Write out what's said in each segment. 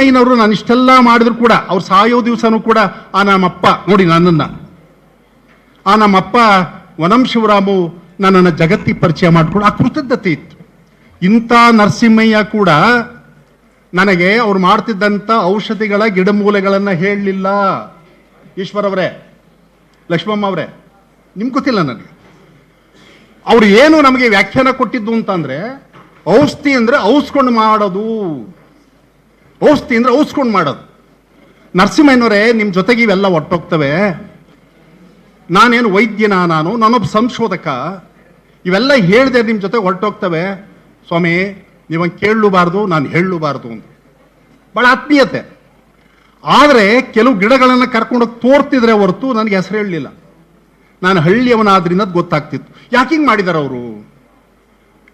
ಐನವರು ನಾನು ಇಷ್ಟೆಲ್ಲ ಮಾಡಿದ್ರು ಕೂಡ, ಅವ್ರು ಸಾಯೋ ದಿವಸನೂ ಕೂಡ ಆ ನಮ್ಮಪ್ಪ, ನೋಡಿ ನನ್ನನ್ನು. ಆ ನಮ್ಮಪ್ಪ ವನಂ ಶಿವರಾಮು ನನ್ನನ್ನು ಜಗತ್ತಿ ಪರಿಚಯ ಮಾಡಿಕೊಂಡು ಆ ಕೃತಜ್ಞತೆ ಇತ್ತು. ಇಂಥ ನರಸಿಂಹಯ್ಯ ಕೂಡ ನನಗೆ ಅವ್ರು ಮಾಡ್ತಿದ್ದಂಥ ಔಷಧಿಗಳ ಗಿಡಮೂಲೆಗಳನ್ನು ಹೇಳಲಿಲ್ಲ. ಈಶ್ವರವರೇ, ಲಕ್ಷ್ಮಮ್ಮ ಅವರೇ, ನಿಮ್ಗೆ ಗೊತ್ತಿಲ್ಲ ನನಗೆ. ಅವರು ಏನು ನಮಗೆ ವ್ಯಾಖ್ಯಾನ ಕೊಟ್ಟಿದ್ದು ಅಂತಂದರೆ, ಔಷಧಿ ಅಂದರೆ ಔಸ್ಕೊಂಡು ಮಾಡೋದು. ಔಷಧಿ ಅಂದ್ರೆ ಔಸ್ಕೊಂಡು ಮಾಡೋದು. ನರಸಿಂಹಯ್ಯನವರೇ ನಿಮ್ಮ ಜೊತೆಗೆ ಇವೆಲ್ಲ ಒಟ್ಟೋಗ್ತವೆ. ನಾನೇನು ವೈದ್ಯನ ನಾನು? ನಾನೊಬ್ಬ ಸಂಶೋಧಕ. ಇವೆಲ್ಲ ಹೇಳಿದೆ ನಿಮ್ಮ ಜೊತೆ ಹೊರಟೋಗ್ತವೆ ಸ್ವಾಮಿ, ನೀವಂಗೆ ಕೇಳಲೂಬಾರ್ದು, ನಾನು ಹೇಳಲೂಬಾರ್ದು ಅಂತ. ಭಾಳ ಆತ್ಮೀಯತೆ. ಆದರೆ ಕೆಲವು ಗಿಡಗಳನ್ನು ಕರ್ಕೊಂಡೋಗಿ ತೋರ್ತಿದ್ರೆ ಹೊರತು ನನಗೆ ಹೆಸರು ಹೇಳಲಿಲ್ಲ. ನಾನು ಹಳ್ಳಿಯವನಾದ್ರಿಂದ ಗೊತ್ತಾಗ್ತಿತ್ತು. ಯಾಕೆ ಹಿಂಗೆ ಮಾಡಿದಾರೆ ಅವರು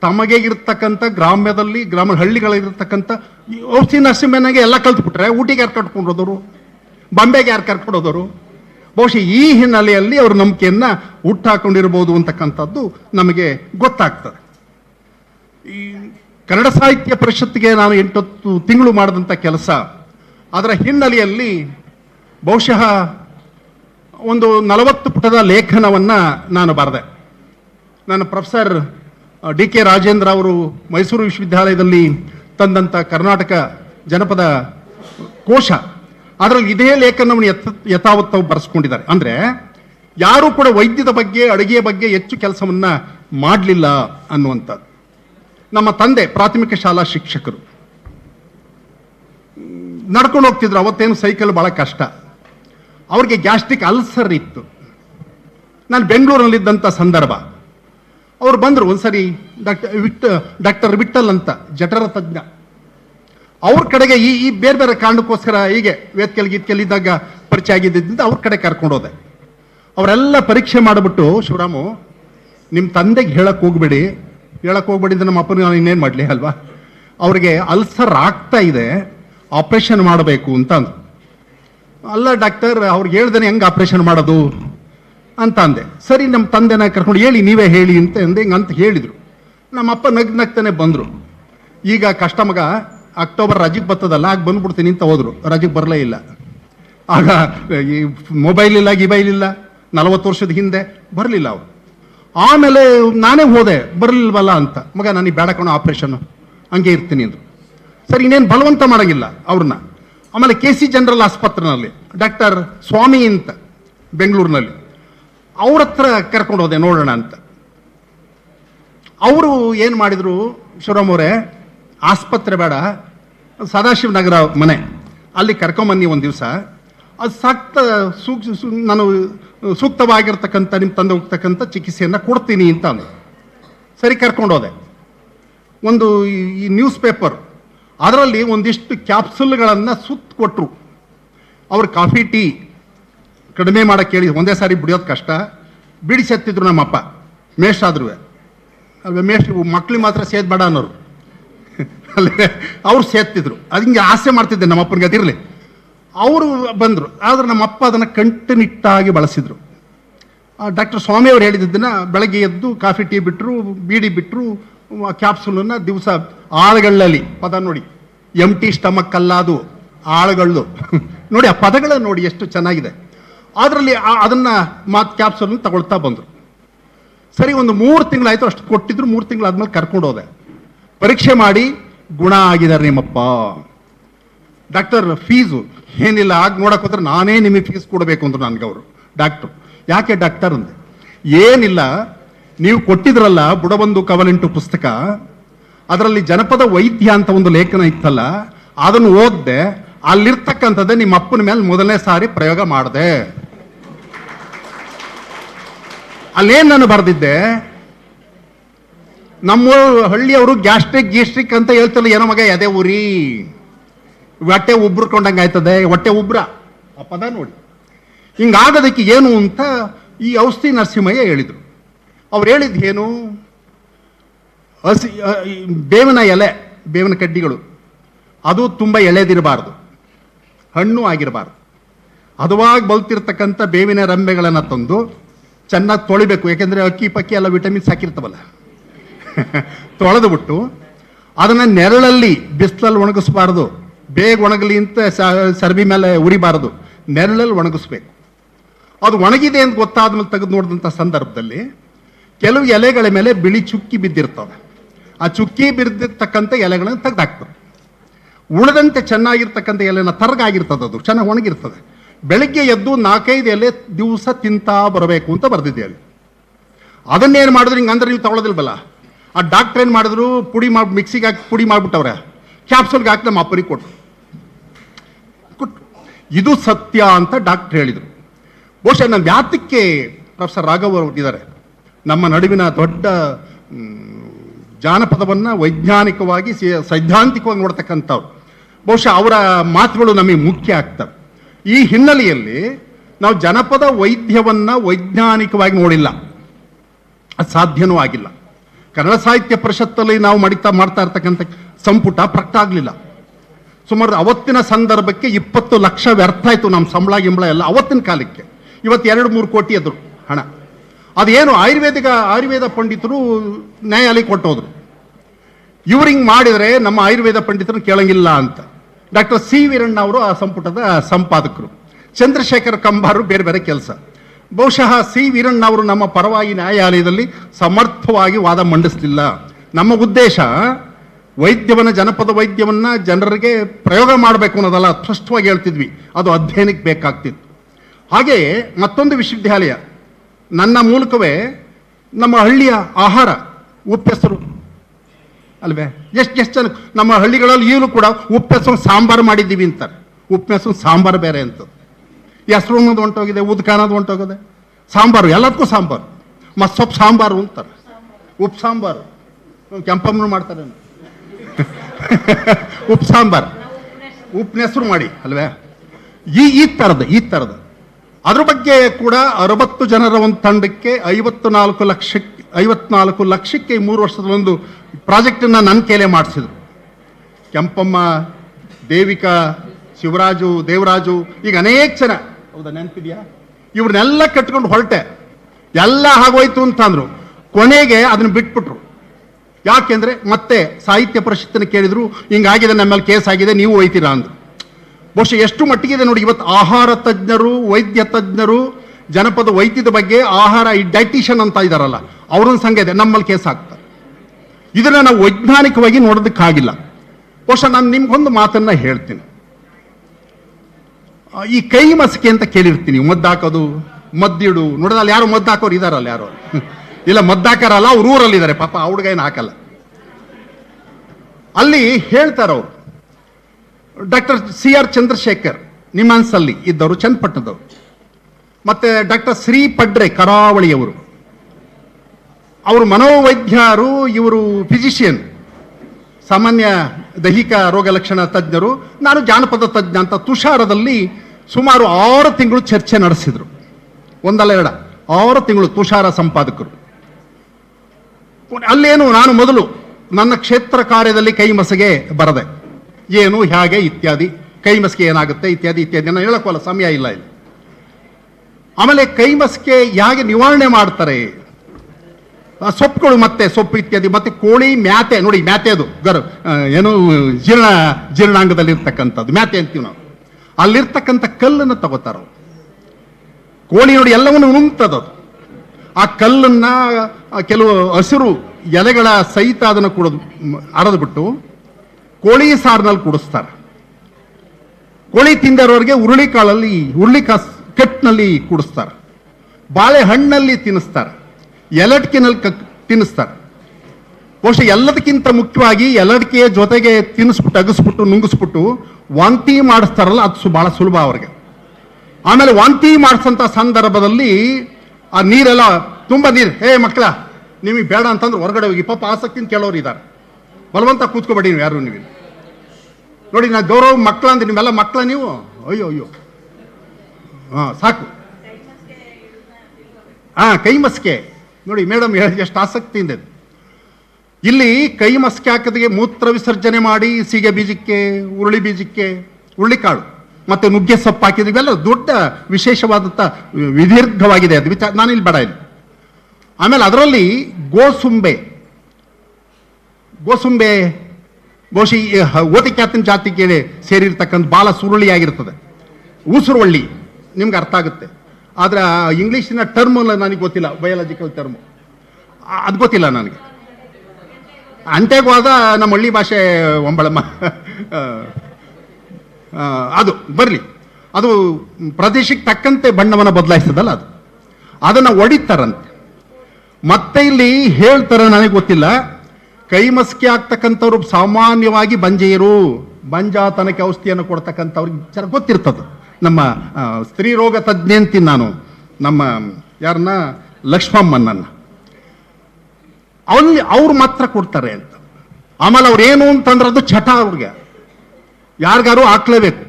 ತಮಗೆ ಇರ್ತಕ್ಕಂಥ ಗ್ರಾಮ್ಯದಲ್ಲಿ, ಗ್ರಾಮ ಹಳ್ಳಿಗಳಿರ್ತಕ್ಕಂಥ ಈ ಔಷಧಿ ನರಸಿಂಹನಿಗೆ ಎಲ್ಲ ಕಲ್ತ್ಬಿಟ್ರೆ ಊಟಿಗೆ ಯಾರು ಕರ್ಕೊಂಡು ಬಾಂಬೆಗೆ ಯಾರು ಕರ್ಕೊಂಡು ಹೋದವರು? ಬಹುಶಃ ಈ ಹಿನ್ನೆಲೆಯಲ್ಲಿ ಅವ್ರ ನಂಬಿಕೆಯನ್ನು ಹುಟ್ಟಾಕೊಂಡಿರ್ಬೋದು ಅಂತಕ್ಕಂಥದ್ದು ನಮಗೆ ಗೊತ್ತಾಗ್ತದೆ. ಈ ಕನ್ನಡ ಸಾಹಿತ್ಯ ಪರಿಷತ್ತಿಗೆ ನಾನು ಎಂಟತ್ತು ತಿಂಗಳು ಮಾಡಿದಂಥ ಕೆಲಸ, ಅದರ ಹಿನ್ನೆಲೆಯಲ್ಲಿ ಬಹುಶಃ ಒಂದು ನಲವತ್ತು ಪುಟದ ಲೇಖನವನ್ನು ನಾನು ಬರೆದೆ. ನಾನು ಪ್ರೊಫೆಸರ್ ಡಿ ಕೆ ರಾಜೇಂದ್ರ ಅವರು ಮೈಸೂರು ವಿಶ್ವವಿದ್ಯಾಲಯದಲ್ಲಿ ತಂದಂಥ ಕರ್ನಾಟಕ ಜನಪದ ಕೋಶ. ಅದರಲ್ಲಿ ಇದೇ ಲೇಖನವನ್ನು ಯಥ ಯಥಾವತ್ತವು ಬರೆಸ್ಕೊಂಡಿದ್ದಾರೆ. ಅಂದರೆ ಯಾರೂ ಕೂಡ ವೈದ್ಯದ ಬಗ್ಗೆ, ಅಡುಗೆಯ ಬಗ್ಗೆ ಹೆಚ್ಚು ಕೆಲಸವನ್ನು ಮಾಡಲಿಲ್ಲ ಅನ್ನುವಂಥದ್ದು. ನಮ್ಮ ತಂದೆ ಪ್ರಾಥಮಿಕ ಶಾಲಾ ಶಿಕ್ಷಕರು. ನಡ್ಕೊಂಡು ಹೋಗ್ತಿದ್ರು. ಅವತ್ತೇನು ಸೈಕಲ್ ಭಾಳ ಕಷ್ಟ. ಅವ್ರಿಗೆ ಗ್ಯಾಸ್ಟ್ರಿಕ್ ಅಲ್ಸರ್ ಇತ್ತು. ನಾನು ಬೆಂಗಳೂರಿನಲ್ಲಿದ್ದಂಥ ಸಂದರ್ಭ. ಅವ್ರು ಬಂದರು ಒಂದ್ಸರಿ ಡಾಕ್ಟರ್ ವಿಟ್, ಡಾಕ್ಟರ್ ವಿಠಲ್ ಅಂತ, ಜಠರ ತಜ್ಞ. ಅವ್ರ ಕಡೆಗೆ ಈ ಈ ಬೇರೆ ಬೇರೆ ಕಾರಣಕ್ಕೋಸ್ಕರ ಹೀಗೆ ವೇದಿಕೆಲ್ ಗೀತ್ಕೆಲ್ ಇದ್ದಾಗ ಪರಿಚಯ ಆಗಿದ್ದರಿಂದ ಅವ್ರ ಕಡೆ ಕರ್ಕೊಂಡೋದೆ. ಅವರೆಲ್ಲ ಪರೀಕ್ಷೆ ಮಾಡಿಬಿಟ್ಟು, ಶಿವರಾಮು ನಿಮ್ಮ ತಂದೆಗೆ ಹೇಳಕ್ಕೆ ಹೋಗ್ಬೇಡಿ. ಹೇಳಕ್ಕೆ ಹೋಗ್ಬೇಡಿ ನಮ್ಮ ಅಪ್ಪನಿಗೆ ನಾನು ಇನ್ನೇನು ಮಾಡಲಿ, ಅಲ್ವಾ? ಅವ್ರಿಗೆ ಅಲ್ಸರ್ ಆಗ್ತಾ ಇದೆ, ಆಪ್ರೇಷನ್ ಮಾಡಬೇಕು ಅಂತ ಅಲ್ಲ ಡಾಕ್ಟರ್, ಅವ್ರಿಗೆ ಹೇಳ್ದೇನೆ ಹೆಂಗೆ ಆಪ್ರೇಷನ್ ಮಾಡೋದು? ಅಂತ ಅಂದೆ ಸರಿ ನಮ್ಮ ತಂದೆನ ಕರ್ಕೊಂಡು ಹೇಳಿ, ನೀವೇ ಹೇಳಿ ಅಂತ ಅಂದೆ ಹಿಂಗೆ ಅಂತ ಹೇಳಿದರು. ನಮ್ಮ ಅಪ್ಪ ನಗ್ ನಗ್ತಾನೆ ಬಂದರು. ಈಗ ಕಷ್ಟ ಮಗ, ಅಕ್ಟೋಬರ್ ರಜೆಗೆ ಬರ್ತದಲ್ಲ, ಆಗ ಬಂದ್ಬಿಡ್ತೀನಿ ಅಂತ ಹೋದರು. ರಜೆಗೆ ಬರಲೇ ಇಲ್ಲ. ಆಗ, ಈ ಮೊಬೈಲ್ ಇಲ್ಲ, ಗಿಬೈಲ್ ಇಲ್ಲ, ನಲವತ್ತು ವರ್ಷದ ಹಿಂದೆ ಬರಲಿಲ್ಲ ಅವರು. ಆಮೇಲೆ ನಾನೇ ಹೋದೆ, ಬರಲಿಲ್ವಲ್ಲ ಅಂತ. ಮಗ, ನನಗೆ ಬೇಡ ಕಣೋ ಆಪ್ರೇಷನ್ನು ಹಂಗೆ ಇರ್ತೀನಿ ಅಂದರು. ಸರಿ, ಇನ್ನೇನು ಬಲವಂತ ಮಾಡೋಂಗಿಲ್ಲ ಅವ್ರನ್ನ. ಆಮೇಲೆ ಕೆ ಸಿ ಜನರಲ್ ಆಸ್ಪತ್ರೆಯಲ್ಲಿ ಡಾಕ್ಟರ್ ಸ್ವಾಮಿ ಅಂತ, ಬೆಂಗಳೂರಿನಲ್ಲಿ. ಅವ್ರ ಹತ್ರ ಕರ್ಕೊಂಡು ಹೋದೆ, ನೋಡೋಣ ಅಂತ. ಅವರು ಏನು ಮಾಡಿದರು, ಶಿವರಾಮ್ ಅವರೇ, ಆಸ್ಪತ್ರೆ ಬೇಡ ಸದಾಶಿವ ನಗರ ಮನೆ. ಅಲ್ಲಿ ಕರ್ಕೊಂಬನ್ನಿ ಒಂದು ದಿವಸ. ಅದು ಸಕ್ತ ಸೂಕ್ ನಾನು ಸೂಕ್ತವಾಗಿರ್ತಕ್ಕಂಥ ನಿಮ್ಮ ತಂದೆ ಹೋಗ್ತಕ್ಕಂಥ ಚಿಕಿತ್ಸೆಯನ್ನು ಕೊಡ್ತೀನಿ ಅಂತ ಅಂದರು ಸರಿ, ಕರ್ಕೊಂಡು ಹೋದೆ. ಒಂದು ಈ ನ್ಯೂಸ್ ಪೇಪರ್, ಅದರಲ್ಲಿ ಒಂದಿಷ್ಟು ಕ್ಯಾಪ್ಸುಲ್ಗಳನ್ನು ಸುತ್ತ ಕೊಟ್ಟರು ಅವ್ರು ಕಾಫಿ, ಟೀ ಕಡಿಮೆ ಮಾಡಕ್ಕೆ ಹೇಳಿ ಒಂದೇ ಸಾರಿ ಬಿಡಿಯೋದು ಕಷ್ಟ. ಬಿಡಿಸೆತ್ತಿದ್ರು ನಮ್ಮಪ್ಪ. ಮೇಷ್ ಆದ್ರೂ ಅಲ್ವೇ, ಮೇಷ್ ಮಕ್ಳಿಗೆ ಮಾತ್ರ ಸೇದ್ಬೇಡ ಅನ್ನೋರು. ಅಲ್ಲೇ ಅವ್ರು ಸೇರ್ತಿದ್ರು ಅದು ಹಿಂಗೆ ಆಸೆ ಮಾಡ್ತಿದ್ದೆ ನಮ್ಮಪ್ಪನಿಗೆ ಅದಿರಲಿ ಅವರು ಬಂದರು. ಆದರೆ ನಮ್ಮಪ್ಪ ಅದನ್ನು ಕಂಟುನಿಟ್ಟಾಗಿ ಬಳಸಿದ್ರು. ಡಾಕ್ಟರ್ ಸ್ವಾಮಿ ಅವರು ಹೇಳಿದ್ದನ್ನು ಬೆಳಗ್ಗೆ ಎದ್ದು ಕಾಫಿ, ಟೀ ಬಿಟ್ಟರು ಬೀಡಿ ಬಿಟ್ಟರು ಕ್ಯಾಪ್ಸುಲನ್ನು ದಿವಸ ಆಳುಗಳಲ್ಲಿ ಪದ ನೋಡಿ. ಎಂ ಟಿ ಸ್ಟಮಕ್ ಅಲ್ಲಾದು ಆಳುಗಳು ನೋಡಿ, ಆ ಪದಗಳ ನೋಡಿ ಎಷ್ಟು ಚೆನ್ನಾಗಿದೆ. ಅದರಲ್ಲಿ ಅದನ್ನು ಮಾತು ಕ್ಯಾಪ್ಸೂಲನ್ನು ತಗೊಳ್ತಾ ಬಂದರು. ಸರಿ, ಒಂದು ಮೂರು ತಿಂಗಳಾಯಿತು ಅಷ್ಟು ಕೊಟ್ಟಿದ್ರು, ಮೂರು ತಿಂಗಳಾದ್ಮೇಲೆ ಕರ್ಕೊಂಡು ಹೋದೆ. ಪರೀಕ್ಷೆ ಮಾಡಿ ಗುಣ ಆಗಿದ್ದಾರೆ ನಿಮ್ಮಪ್ಪ. ಡಾಕ್ಟರ್, ಫೀಸು ಏನಿಲ್ಲ, ಆಗ ನೋಡಕ್ ಹೋದ್ರೆ ನಾನೇ ನಿಮಗೆ ಫೀಸ್ ಕೊಡಬೇಕು ಅಂದರು ನನಗೆ ಅವರು, ಡಾಕ್ಟ್ರು. ಯಾಕೆ ಡಾಕ್ಟರ್ ಅಂದೆ? ಏನಿಲ್ಲ, ನೀವು ಕೊಟ್ಟಿದ್ರಲ್ಲ ಬುಡಬಂದು ಕವಲೆಂಟು ಪುಸ್ತಕ, ಅದರಲ್ಲಿ ಜನಪದ ವೈದ್ಯ ಅಂತ ಒಂದು ಲೇಖನ ಇತ್ತಲ್ಲ, ಅದನ್ನು ಓದ್ದೆ, ಅಲ್ಲಿರ್ತಕ್ಕಂಥದ್ದೇ ನಿಮ್ಮ ಅಪ್ಪನ ಮೇಲೆ ಮೊದಲನೇ ಸಾರಿ ಪ್ರಯೋಗ ಮಾಡಿದೆ. ಅಲ್ಲೇನು ನಾನು ಬರೆದಿದ್ದೆ? ನಮ್ಮ ಹಳ್ಳಿಯವರು ಗ್ಯಾಸ್ಟ್ರಿಕ್, ಗೀಸ್ಟ್ರಿಕ್ ಅಂತ ಹೇಳ್ತಿಲ್ಲ, ಏನೋ ಮಗ, ಎದೆ ಉರಿ ಹೊಟ್ಟೆ ಉಬ್ರಕೊಂಡಂಗೆ ಆಯ್ತದೆ, ಹೊಟ್ಟೆ ಉಬ್ರ. ಆ ಪದ ನೋಡಿ. ಹಿಂಗಾಗೋದಕ್ಕೆ ಏನು ಅಂತ ಈ ಔಷಧಿ ನರಸಿಂಹಯ್ಯ ಹೇಳಿದರು. ಅವ್ರು ಹೇಳಿದ್ದು ಏನು? ಹಸಿ ಬೇವಿನ ಎಲೆ, ಬೇವಿನ ಕಡ್ಡಿಗಳು, ಅದು ತುಂಬ ಎಳೆದಿರಬಾರ್ದು. ಹಣ್ಣು ಆಗಿರಬಾರ್ದು. ಹದವಾಗಿ ಬಲ್ತಿರ್ತಕ್ಕಂಥ ಬೇವಿನ ರಂಬೆಗಳನ್ನು ತಂದು ಚೆನ್ನಾಗಿ ತೊಳಿಬೇಕು, ಯಾಕೆಂದರೆ ಅಕ್ಕಿ ಪಕ್ಕಿ ಎಲ್ಲ ವಿಟಮಿನ್ಸ್ ಹಾಕಿರ್ತವಲ್ಲ. ತೊಳೆದು ಬಿಟ್ಟು ಅದನ್ನು ನೆರಳಲ್ಲಿ ಬಿಸಿಲಲ್ಲಿ ಒಣಗಿಸ್ಬಾರ್ದು. ಬೇಗ ಒಣಗಲಿ ಅಂತ ಸರಬಿ ಮೇಲೆ ಉರಿಬಾರದು. ನೆರಳಲ್ಲಿ ಒಣಗಿಸ್ಬೇಕು. ಅದು ಒಣಗಿದೆ ಅಂತ ಗೊತ್ತಾದ ಮೇಲೆ ತೆಗೆದು ನೋಡಿದಂಥ ಸಂದರ್ಭದಲ್ಲಿ ಕೆಲವು ಎಲೆಗಳ ಮೇಲೆ ಬಿಳಿ ಚುಕ್ಕಿ ಬಿದ್ದಿರ್ತವೆ. ಆ ಚುಕ್ಕಿ ಬಿದ್ದಿರ್ತಕ್ಕಂಥ ಎಲೆಗಳನ್ನು ತೆಗೆದಾಕ್ತವೆ ಉಳಿದಂತೆ ಚೆನ್ನಾಗಿರ್ತಕ್ಕಂಥ ಎಲೆನ ತರಗಾಗಿರ್ತದೆ ಅದು, ಚೆನ್ನಾಗಿ ಒಣಗಿರ್ತದೆ. ಬೆಳಿಗ್ಗೆ ಎದ್ದು ನಾಲ್ಕೈದು ಎಲೆ ದಿವಸ ತಿಂತಾ ಬರಬೇಕು ಅಂತ ಬರೆದಿದ್ದೆ ಅಲ್ಲಿ. ಅದನ್ನೇನು ಮಾಡಿದ್ರು ಹಿಂಗೆ ಅಂದ್ರೆ ನೀವು ತಗೊಳ್ಳೋದಿಲ್ವಲ್ಲ ಆ ಡಾಕ್ಟ್ರ್ ಏನು ಮಾಡಿದ್ರು? ಪುಡಿ ಮಾಡಿ ಮಿಕ್ಸಿಗೆ ಹಾಕಿ ಪುಡಿ ಮಾಡಿಬಿಟ್ಟವ್ರೆ. ಕ್ಯಾಪ್ಸೂಲ್ಗೆ ಹಾಕಿ ನಮ್ಮ ಅಪ್ಪರಿಗೆ ಕೊಟ್ಟರು ಕೊಟ್ಟು ಇದು ಸತ್ಯ ಅಂತ ಡಾಕ್ಟ್ರ್ ಹೇಳಿದರು. ಬಹುಶಃ ನನ್ನ ಯಾತಕ್ಕೆ ಪ್ರೊಫೆಸರ್ ರಾಘವ್ ಅವರು ಇದ್ದಾರೆ. ನಮ್ಮ ನಡುವಿನ ದೊಡ್ಡ ಜಾನಪದವನ್ನು ವೈಜ್ಞಾನಿಕವಾಗಿ, ಸೈದ್ಧಾಂತಿಕವಾಗಿ ನೋಡ್ತಕ್ಕಂಥವ್ರು. ಬಹುಶಃ ಅವರ ಮಾತುಗಳು ನಮಗೆ ಮುಖ್ಯ ಆಗ್ತವೆ. ಈ ಹಿನ್ನೆಲೆಯಲ್ಲಿ ನಾವು ಜನಪದ ವೈದ್ಯವನ್ನು ವೈಜ್ಞಾನಿಕವಾಗಿ ನೋಡಿಲ್ಲ. ಅದು ಸಾಧ್ಯನೂ ಆಗಿಲ್ಲ. ಕನ್ನಡ ಸಾಹಿತ್ಯ ಪರಿಷತ್ತಲ್ಲಿ ನಾವು ಮಾಡಿತಾ ಮಾಡ್ತಾ ಇರ್ತಕ್ಕಂಥ ಸಂಪುಟ ಪ್ರಕಟ ಆಗಲಿಲ್ಲ. ಸುಮಾರು ಅವತ್ತಿನ ಸಂದರ್ಭಕ್ಕೆ ಇಪ್ಪತ್ತು ಲಕ್ಷ ವ್ಯರ್ಥ ಆಯಿತು ನಮ್ಮ ಸಂಬಳ, ಗಿಂಬಳ ಎಲ್ಲ ಅವತ್ತಿನ ಕಾಲಕ್ಕೆ. ಇವತ್ತು ಎರಡು, ಮೂರು ಕೋಟಿ ಎದುರು ಹಣ. ಅದೇನು ಆಯುರ್ವೇದಿಕ, ಆಯುರ್ವೇದ ಪಂಡಿತರು ನ್ಯಾಯಾಲಯ ಕೊಟ್ಟೋದ್ರು. ಇವ್ರಿಂಗ್ ಮಾಡಿದರೆ ನಮ್ಮ ಆಯುರ್ವೇದ ಪಂಡಿತರು ಕೇಳಂಗಿಲ್ಲ ಅಂತ. ಡಾಕ್ಟರ್ ಸಿ ವೀರಣ್ಣ ಅವರು ಆ ಸಂಪುಟದ ಸಂಪಾದಕರು. ಚಂದ್ರಶೇಖರ್ ಕಂಬಾರು ಬೇರೆ ಬೇರೆ ಕೆಲಸ. ಬಹುಶಃ ಸಿ ವೀರಣ್ಣ ಅವರು ನಮ್ಮ ಪರವಾಗಿ ನ್ಯಾಯಾಲಯದಲ್ಲಿ ಸಮರ್ಥವಾಗಿ ವಾದ ಮಂಡಿಸಲಿಲ್ಲ. ನಮ್ಮ ಉದ್ದೇಶ, ವೈದ್ಯವನ್ನು, ಜನಪದ ವೈದ್ಯವನ್ನು ಜನರಿಗೆ ಪ್ರಯೋಗ ಮಾಡಬೇಕು ಅನ್ನೋದಲ್ಲ, ಸ್ಪಷ್ಟವಾಗಿ ಹೇಳ್ತಿದ್ವಿ. ಅದು ಅಧ್ಯಯನಕ್ಕೆ ಬೇಕಾಗ್ತಿತ್ತು. ಹಾಗೆಯೇ ಮತ್ತೊಂದು ವಿಶ್ವವಿದ್ಯಾಲಯ. ನನ್ನ ಮೂಲಕವೇ ನಮ್ಮ ಹಳ್ಳಿಯ ಆಹಾರ ಉಪ್ಪೆಸರು ಅಲ್ವೇ? ಎಷ್ಟು ಎಷ್ಟು ಜನ ನಮ್ಮ ಹಳ್ಳಿಗಳಲ್ಲಿ ಈಗಲೂ ಕೂಡ ಉಪ್ಪೆಸರು ಸಾಂಬಾರು ಮಾಡಿದ್ದೀವಿ ಅಂತಾರೆ. ಉಪ್ಪೆಸರು ಸಾಂಬಾರು ಬೇರೆ ಅಂತ ಹೆಸರು ಅನ್ನೋದು ಹೊಂಟೋಗಿದೆ ಅನ್ನೋದು ಹೊಂಟೋಗಿದೆ. ಸಾಂಬಾರು, ಎಲ್ಲದಕ್ಕೂ ಸಾಂಬಾರು. ಮಸ್ಸೊಪ್ಪು ಸಾಂಬಾರು ಅಂತಾರೆ. ಉಪ್ಪು ಸಾಂಬಾರು. ಕೆಂಪಮ್ಮನು ಮಾಡ್ತಾರೆ ಉಪ್ಪು ಸಾಂಬಾರು. ಉಪ್ಪಿನ ಹೆಸರು ಮಾಡಿ, ಅಲ್ವೇ? ಈ ಈ ಥರದ್ದು ಈ ಥರದ್ದು. ಅದ್ರ ಬಗ್ಗೆ ಕೂಡ ಅರವತ್ತು ಜನರ ಒಂದು ತಂಡಕ್ಕೆ ಐವತ್ತು ನಾಲ್ಕು ಲಕ್ಷಕ್ಕೆ ಐವತ್ನಾಲ್ಕು ಲಕ್ಷಕ್ಕೆ ಮೂರು ವರ್ಷದ ಒಂದು ಪ್ರಾಜೆಕ್ಟನ್ನು ನನ್ನ ಕೈಲೇ ಮಾಡಿಸಿದ್ರು. ಕೆಂಪಮ್ಮ, ದೇವಿಕಾ, ಶಿವರಾಜು, ದೇವರಾಜು, ಈಗ ಅನೇಕ ಜನ. ಹೌದಾ, ನೆನಪಿದ್ಯಾ? ಇವ್ರನ್ನೆಲ್ಲ ಕಟ್ಕೊಂಡು ಹೊರಟೆ. ಎಲ್ಲ ಆಗೋಯ್ತು ಅಂತಂದ್ರು ಕೊನೆಗೆ ಅದನ್ನ ಬಿಟ್ಬಿಟ್ರು. ಯಾಕೆಂದ್ರೆ ಮತ್ತೆ ಸಾಹಿತ್ಯ ಪರಿಷತ್ತನ್ನು ಕೇಳಿದ್ರು ಹಿಂಗಾಗಿದೆ ನಮ್ಮ ಮೇಲೆ ಕೇಸ್ ಆಗಿದೆ, ನೀವು ಒಯ್ತೀರಾ ಅಂದ್ರು. ಬಹುಶಃ ಎಷ್ಟು ಮಟ್ಟಿಗಿದೆ ನೋಡಿ, ಇವತ್ತು ಆಹಾರ ತಜ್ಞರು, ವೈದ್ಯ ತಜ್ಞರು, ಜನಪದ ವೈದ್ಯದ ಬಗ್ಗೆ ಆಹಾರ ಈ ಡೈಟಿಷಿಯನ್ ಅಂತ ಇದಾರಲ್ಲ, ಅವ್ರನ್ನ ಸಂಘ ಇದೆ, ನಮ್ಮಲ್ಲಿ ಕೇಸ್ ಆಗ್ತಾರೆ ಇದನ್ನ ನಾವು ವೈಜ್ಞಾನಿಕವಾಗಿ ನೋಡೋದಕ್ಕಾಗಿಲ್ಲ. ಬಹುಶಃ ನಾನು ನಿಮ್ಗೊಂದು ಮಾತನ್ನ ಹೇಳ್ತೀನಿ. ಈ ಕೈ ಮಸಿಕೆ ಅಂತ ಕೇಳಿರ್ತೀನಿ. ಮದ್ದು ಹಾಕೋದು ಮದ್ದಿಡು ನೋಡೋದಲ್ಲಿ ಯಾರು ಮದ್ದು ಹಾಕೋರು ಇದಾರಲ್ಲ ಯಾರು. ಇಲ್ಲ ಮದ್ದಾಕಾರಲ್ಲ ಅವ್ರ ಊರಲ್ಲಿ ಇದ್ದಾರೆ ಪಾಪ ಹುಡುಗ ಏನು ಹಾಕಲ್ಲ. ಅಲ್ಲಿ ಹೇಳ್ತಾರವ್ರು ಡಾಕ್ಟರ್ ಸಿ ಆರ್ ಚಂದ್ರಶೇಖರ್, ನಿಮ್ಮನ್ಸಲ್ಲಿ ಇದ್ದವರು, ಚನ್ನಪಟ್ಟಣದವರು. ಮತ್ತೆ ಡಾಕ್ಟರ್ ಶ್ರೀ ಪಡ್ರೆ, ಕರಾವಳಿಯವರು. ಅವರು ಮನೋವೈದ್ಯರು, ಇವರು ಫಿಸಿಷಿಯನ್ ಸಾಮಾನ್ಯ ದೈಹಿಕ ರೋಗ ಲಕ್ಷಣ ತಜ್ಞರು. ನಾನು ಜಾನಪದ ತಜ್ಞ ಅಂತ ತುಷಾರದಲ್ಲಿ ಸುಮಾರು ಆರು ತಿಂಗಳು ಚರ್ಚೆ ನಡೆಸಿದ್ರು. ಒಂದಲ್ಲ ಎರಡ. ಆರು ತಿಂಗಳು ತುಷಾರ ಸಂಪಾದಕರು. ಅಲ್ಲೇನು ನಾನು ಮೊದಲು ನನ್ನ ಕ್ಷೇತ್ರ ಕಾರ್ಯದಲ್ಲಿ ಕೈ ಮಸಗೆ ಬರದೆ. ಏನು ಹೇಗೆ ಇತ್ಯಾದಿ. ಕೈ ಮಸಿಗೆ ಏನಾಗುತ್ತೆ, ಇತ್ಯಾದಿ ಇತ್ಯಾದಿ ನಾನು ಹೇಳೋಕ್ಕಲ್ಲ ಸಮಯ ಇಲ್ಲ ಇಲ್ಲಿ. ಆಮೇಲೆ ಕೈ ಮಸಿಗೆ ಹೇಗೆ ನಿವಾರಣೆ ಮಾಡ್ತಾರೆ? ಸೊಪ್ಪುಗಳು ಮತ್ತೆ ಸೊಪ್ಪು ಇತ್ಯಾದಿ, ಮತ್ತೆ ಕೋಳಿ ಮ್ಯಾತೆ, ನೋಡಿ ಮ್ಯಾತೆ ಅದು, ಗರ್ ಏನು, ಜೀರ್ಣ ಜೀರ್ಣಾಂಗದಲ್ಲಿ ಇರ್ತಕ್ಕಂಥದ್ದು ಮ್ಯಾತೆ ಅಂತೀವಿ ನಾವು. ಅಲ್ಲಿರ್ತಕ್ಕಂಥ ಕಲ್ಲನ್ನು ತಗೋತಾರ. ಕೋಳಿ ನೋಡಿ ಎಲ್ಲವನ್ನು ಉಣ್ತದದು ಆ ಕಲ್ಲನ್ನು ಕೆಲವು ಹಸಿರು ಎಲೆಗಳ ಸಹಿತ ಅದನ್ನು ಕುಡಿದು ಅರದ್ಬಿಟ್ಟು ಕೋಳಿ ಸಾರಿನಲ್ಲಿ ಕುಡಿಸ್ತಾರೆ. ಕೋಳಿ ತಿಂದಿರೋರಿಗೆ ಹುರುಳಿ ಕಾಳಲ್ಲಿ ಹುರುಳಿ ಕಾಸ್ ಕಟ್ನಲ್ಲಿ ಕುಡಿಸ್ತಾರೆ. ಬಾಳೆಹಣ್ಣಲ್ಲಿ ತಿನ್ನಿಸ್ತಾರೆ. ಎಲಡ್ಕಿನಲ್ಲಿ ಕ ತಿನ್ನಿಸ್ತಾರೆ. ಬಹುಶಃ ಎಲ್ಲದಕ್ಕಿಂತ ಮುಖ್ಯವಾಗಿ ಎಲಡ್ಕೆಯ ಜೊತೆಗೆ ತಿನ್ನಿಸ್ಬಿಟ್ಟು ಅಗಸ್ಬಿಟ್ಟು ನುಂಗಿಸ್ಬಿಟ್ಟು ವಾಂತಿ ಮಾಡಿಸ್ತಾರಲ್ಲ ಅದು ಸು ಭಾಳ ಸುಲಭ ಅವ್ರಿಗೆ. ಆಮೇಲೆ ವಾಂತಿ ಮಾಡಿಸಂಥ ಸಂದರ್ಭದಲ್ಲಿ ಆ ನೀರೆಲ್ಲ ತುಂಬ ನೀರು. ಹೇ ಮಕ್ಕಳ ನಿಮಗೆ ಬೇಡ ಅಂತಂದ್ರೆ ಹೊರಗಡೆ ಹೋಗಿ ಪಾಪ ಆಸಕ್ತಿನ ಕೇಳೋರು ಇದ್ದಾರೆ. ಬಲವಂತ ಕೂತ್ಕೋಬೇಡಿ ನೀವು ಯಾರು ನೀವು ನೋಡಿ ನಾ ಗೌರವ ಮಕ್ಕಳ ಅಂದ್ರೆ ನಿಮ್ಮೆಲ್ಲ ಮಕ್ಕಳ ನೀವು? ಅಯ್ಯೋ ಅಯ್ಯೋ. ಹಾಂ ಸಾಕು. ಹಾಂ ಕೈ ಮಸ್ಕೆ. ನೋಡಿ ಮೇಡಮ್ ಎಷ್ಟು ಇದೆ. ಇಲ್ಲಿ ಕೈ ಮಸ್ಕೆ ಹಾಕದಿಗೆ ಮೂತ್ರ ವಿಸರ್ಜನೆ ಮಾಡಿ, ಸೀಗೆ ಬೀಜಕ್ಕೆ, ಉರುಳಿ ಬೀಜಕ್ಕೆ ಹುರುಳಿಕಾಳು ಮತ್ತೆ ನುಗ್ಗೆ ಸೊಪ್ಪು ಹಾಕಿದ ಇವೆಲ್ಲ ದೊಡ್ಡ ವಿಶೇಷವಾದಂಥ ವಿದೀರ್ಘವಾಗಿದೆ ಅದು. ವಿಚಾರ ನಾನಿಲ್ಲಿ ಬೇಡ ಇಲ್ಲಿ. ಆಮೇಲೆ ಅದರಲ್ಲಿ ಗೋಸುಂಬೆ. ಗೋಸುಂಬೆ ಬಹುಶಃ ಓತಿಕ್ಯಾತನ ಜಾತಿಗೆ ಸೇರಿರ್ತಕ್ಕಂಥ ಬಾಲ ಸುರುಳಿಯಾಗಿರ್ತದೆ. ಉಸುರುವಳ್ಳಿ, ನಿಮ್ಗೆ ಅರ್ಥ ಆಗುತ್ತೆ. ಆದ್ರೆ ಇಂಗ್ಲೀಷಿನ ಟರ್ಮ್ ನನಗೆ ಗೊತ್ತಿಲ್ಲ ಬಯಾಲಜಿಕಲ್ ಟರ್ಮ್ ಅದು ಗೊತ್ತಿಲ್ಲ ನನಗೆ. ಅಂತ್ಯಗೋದ ನಮ್ಮ ಹಳ್ಳಿ ಭಾಷೆ ಒಂಬಳಮ್ಮ. ಅದು, ಬರಲಿ. ಅದು ಪ್ರದೇಶಕ್ಕೆ ತಕ್ಕಂತೆ ಬಣ್ಣವನ್ನು ಬದಲಾಯಿಸ್ತದಲ್ಲ ಅದು. ಅದನ್ನು ಒಡಿತಾರಂತೆ. ಮತ್ತೆ ಇಲ್ಲಿ ಹೇಳ್ತಾರೆ ನನಗೆ ಗೊತ್ತಿಲ್ಲ, ಕೈಮಸ್ಕಿ ಆಗ್ತಕ್ಕಂಥವ್ರು ಸಾಮಾನ್ಯವಾಗಿ ಬಂಜೆಯರು. ಬಂಜಾತನಕ್ಕೆ ಔಷಧಿಯನ್ನು ಕೊಡ್ತಕ್ಕಂಥವ್ರಿಗೆ ಚೆನ್ನಾಗಿ ಗೊತ್ತಿರ್ತದೆ. ನಮ್ಮ ಸ್ತ್ರೀ ರೋಗ ತಜ್ಞ ಅಂತೀನಿ ನಾನು. ನಮ್ಮ, ಯಾರನ್ನ? ಲಕ್ಷ್ಮಮ್ಮನನ್ನ. ಅಲ್ಲಿ ಅವ್ರು ಮಾತ್ರ ಕೊಡ್ತಾರೆ ಅಂತ. ಆಮೇಲೆ ಏನು ಅಂತಂದ್ರೆ ಅದು ಚಟ ಅವ್ರಿಗೆ. ಯಾರಿಗಾರು ಹಾಕ್ಲೇಬೇಕು.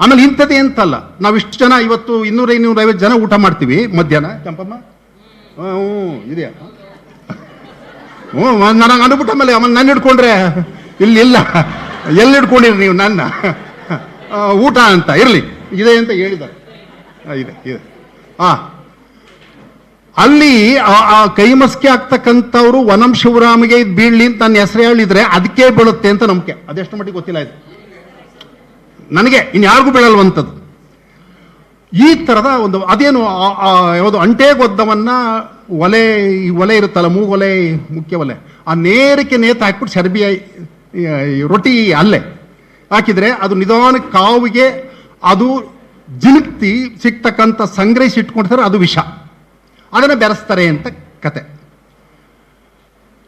ಆಮೇಲೆ ಇಂಥದ್ದೇ ಅಂತಲ್ಲ. ನಾವು ಇಷ್ಟು ಜನ ಇವತ್ತು ಇನ್ನೂರ ಇನ್ನೂರೈವತ್ತು ಜನ ಊಟ ಮಾಡ್ತೀವಿ ಮಧ್ಯಾಹ್ನ. ಕೆಂಪಮ್ಮ? ಹ್ಞೂ ಇದೆಯಾ? ಹ್ಞೂ ನನಗೆ ಅನ್ಬಿಟ್ಟ ಮೇಲೆ ಆಮೇಲೆ ನನ್ನ ಹಿಡ್ಕೊಂಡ್ರೆ ಇಲ್ಲಿ ಇಲ್ಲ. ಎಲ್ಲಿ ಹಿಡ್ಕೊಂಡಿರಿ ನೀವು ನನ್ನ? ಊಟ ಅಂತ, ಇರಲಿ. ಇದೆ ಅಂತ ಹೇಳಿದ್ದಾರೆ. ಆ, ಇದೆ ಇದೆ. ಹಾಂ ಅಲ್ಲಿ ಆ- ಕೈಮಸ್ಕಿ ಆಗ್ತಕ್ಕಂಥವ್ರು ವನಂ ಶಿವರಾಮಿಗೆ ಇದು ಬೀಳ್ಲಿ ಅಂತ ನನ್ನ ಹೆಸರು ಹೇಳಿದ್ರೆ ಅದಕ್ಕೆ ಬೀಳುತ್ತೆ ಅಂತ ನಂಬಿಕೆ. ಅದೆಷ್ಟು ಮಟ್ಟಿಗೆ ಗೊತ್ತಿಲ್ಲ ಇದು. ನನಗೆ ಇನ್ಯಾರಿಗೂ ಬೀಳಲ್ವಂಥದ್ದು. ಈ ಥರದ ಒಂದು ಅದೇನು ಯಾವುದು ಅಂಟೆ ಗೊದ್ದವನ್ನು ಒಲೆ ಈ ಒಲೆ ಇರುತ್ತಲ್ಲ ಮೂಗೊಲೆ ಮುಖ್ಯ ಒಲೆ ಆ ನೇರಕ್ಕೆ ನೇತು ಹಾಕ್ಬಿಟ್ಟು ಚರ್ಬಿಯ ರೊಟ್ಟಿ ಅಲ್ಲೇ ಹಾಕಿದ್ರೆ ಅದು ನಿಧಾನಕ್ಕೆ ಕಾವಿಗೆ ಅದು ಜಿಲುಕ್ತಿ ಸಿಗ್ತಕ್ಕಂಥ ಸಂಗ್ರಹಿಸಿ ಇಟ್ಕೊಂಡಿರ್ತಾರೆ, ಅದು ವಿಷ. ಅದನ್ನು ಬೆರೆಸ್ತಾರೆ ಅಂತ ಕತೆ.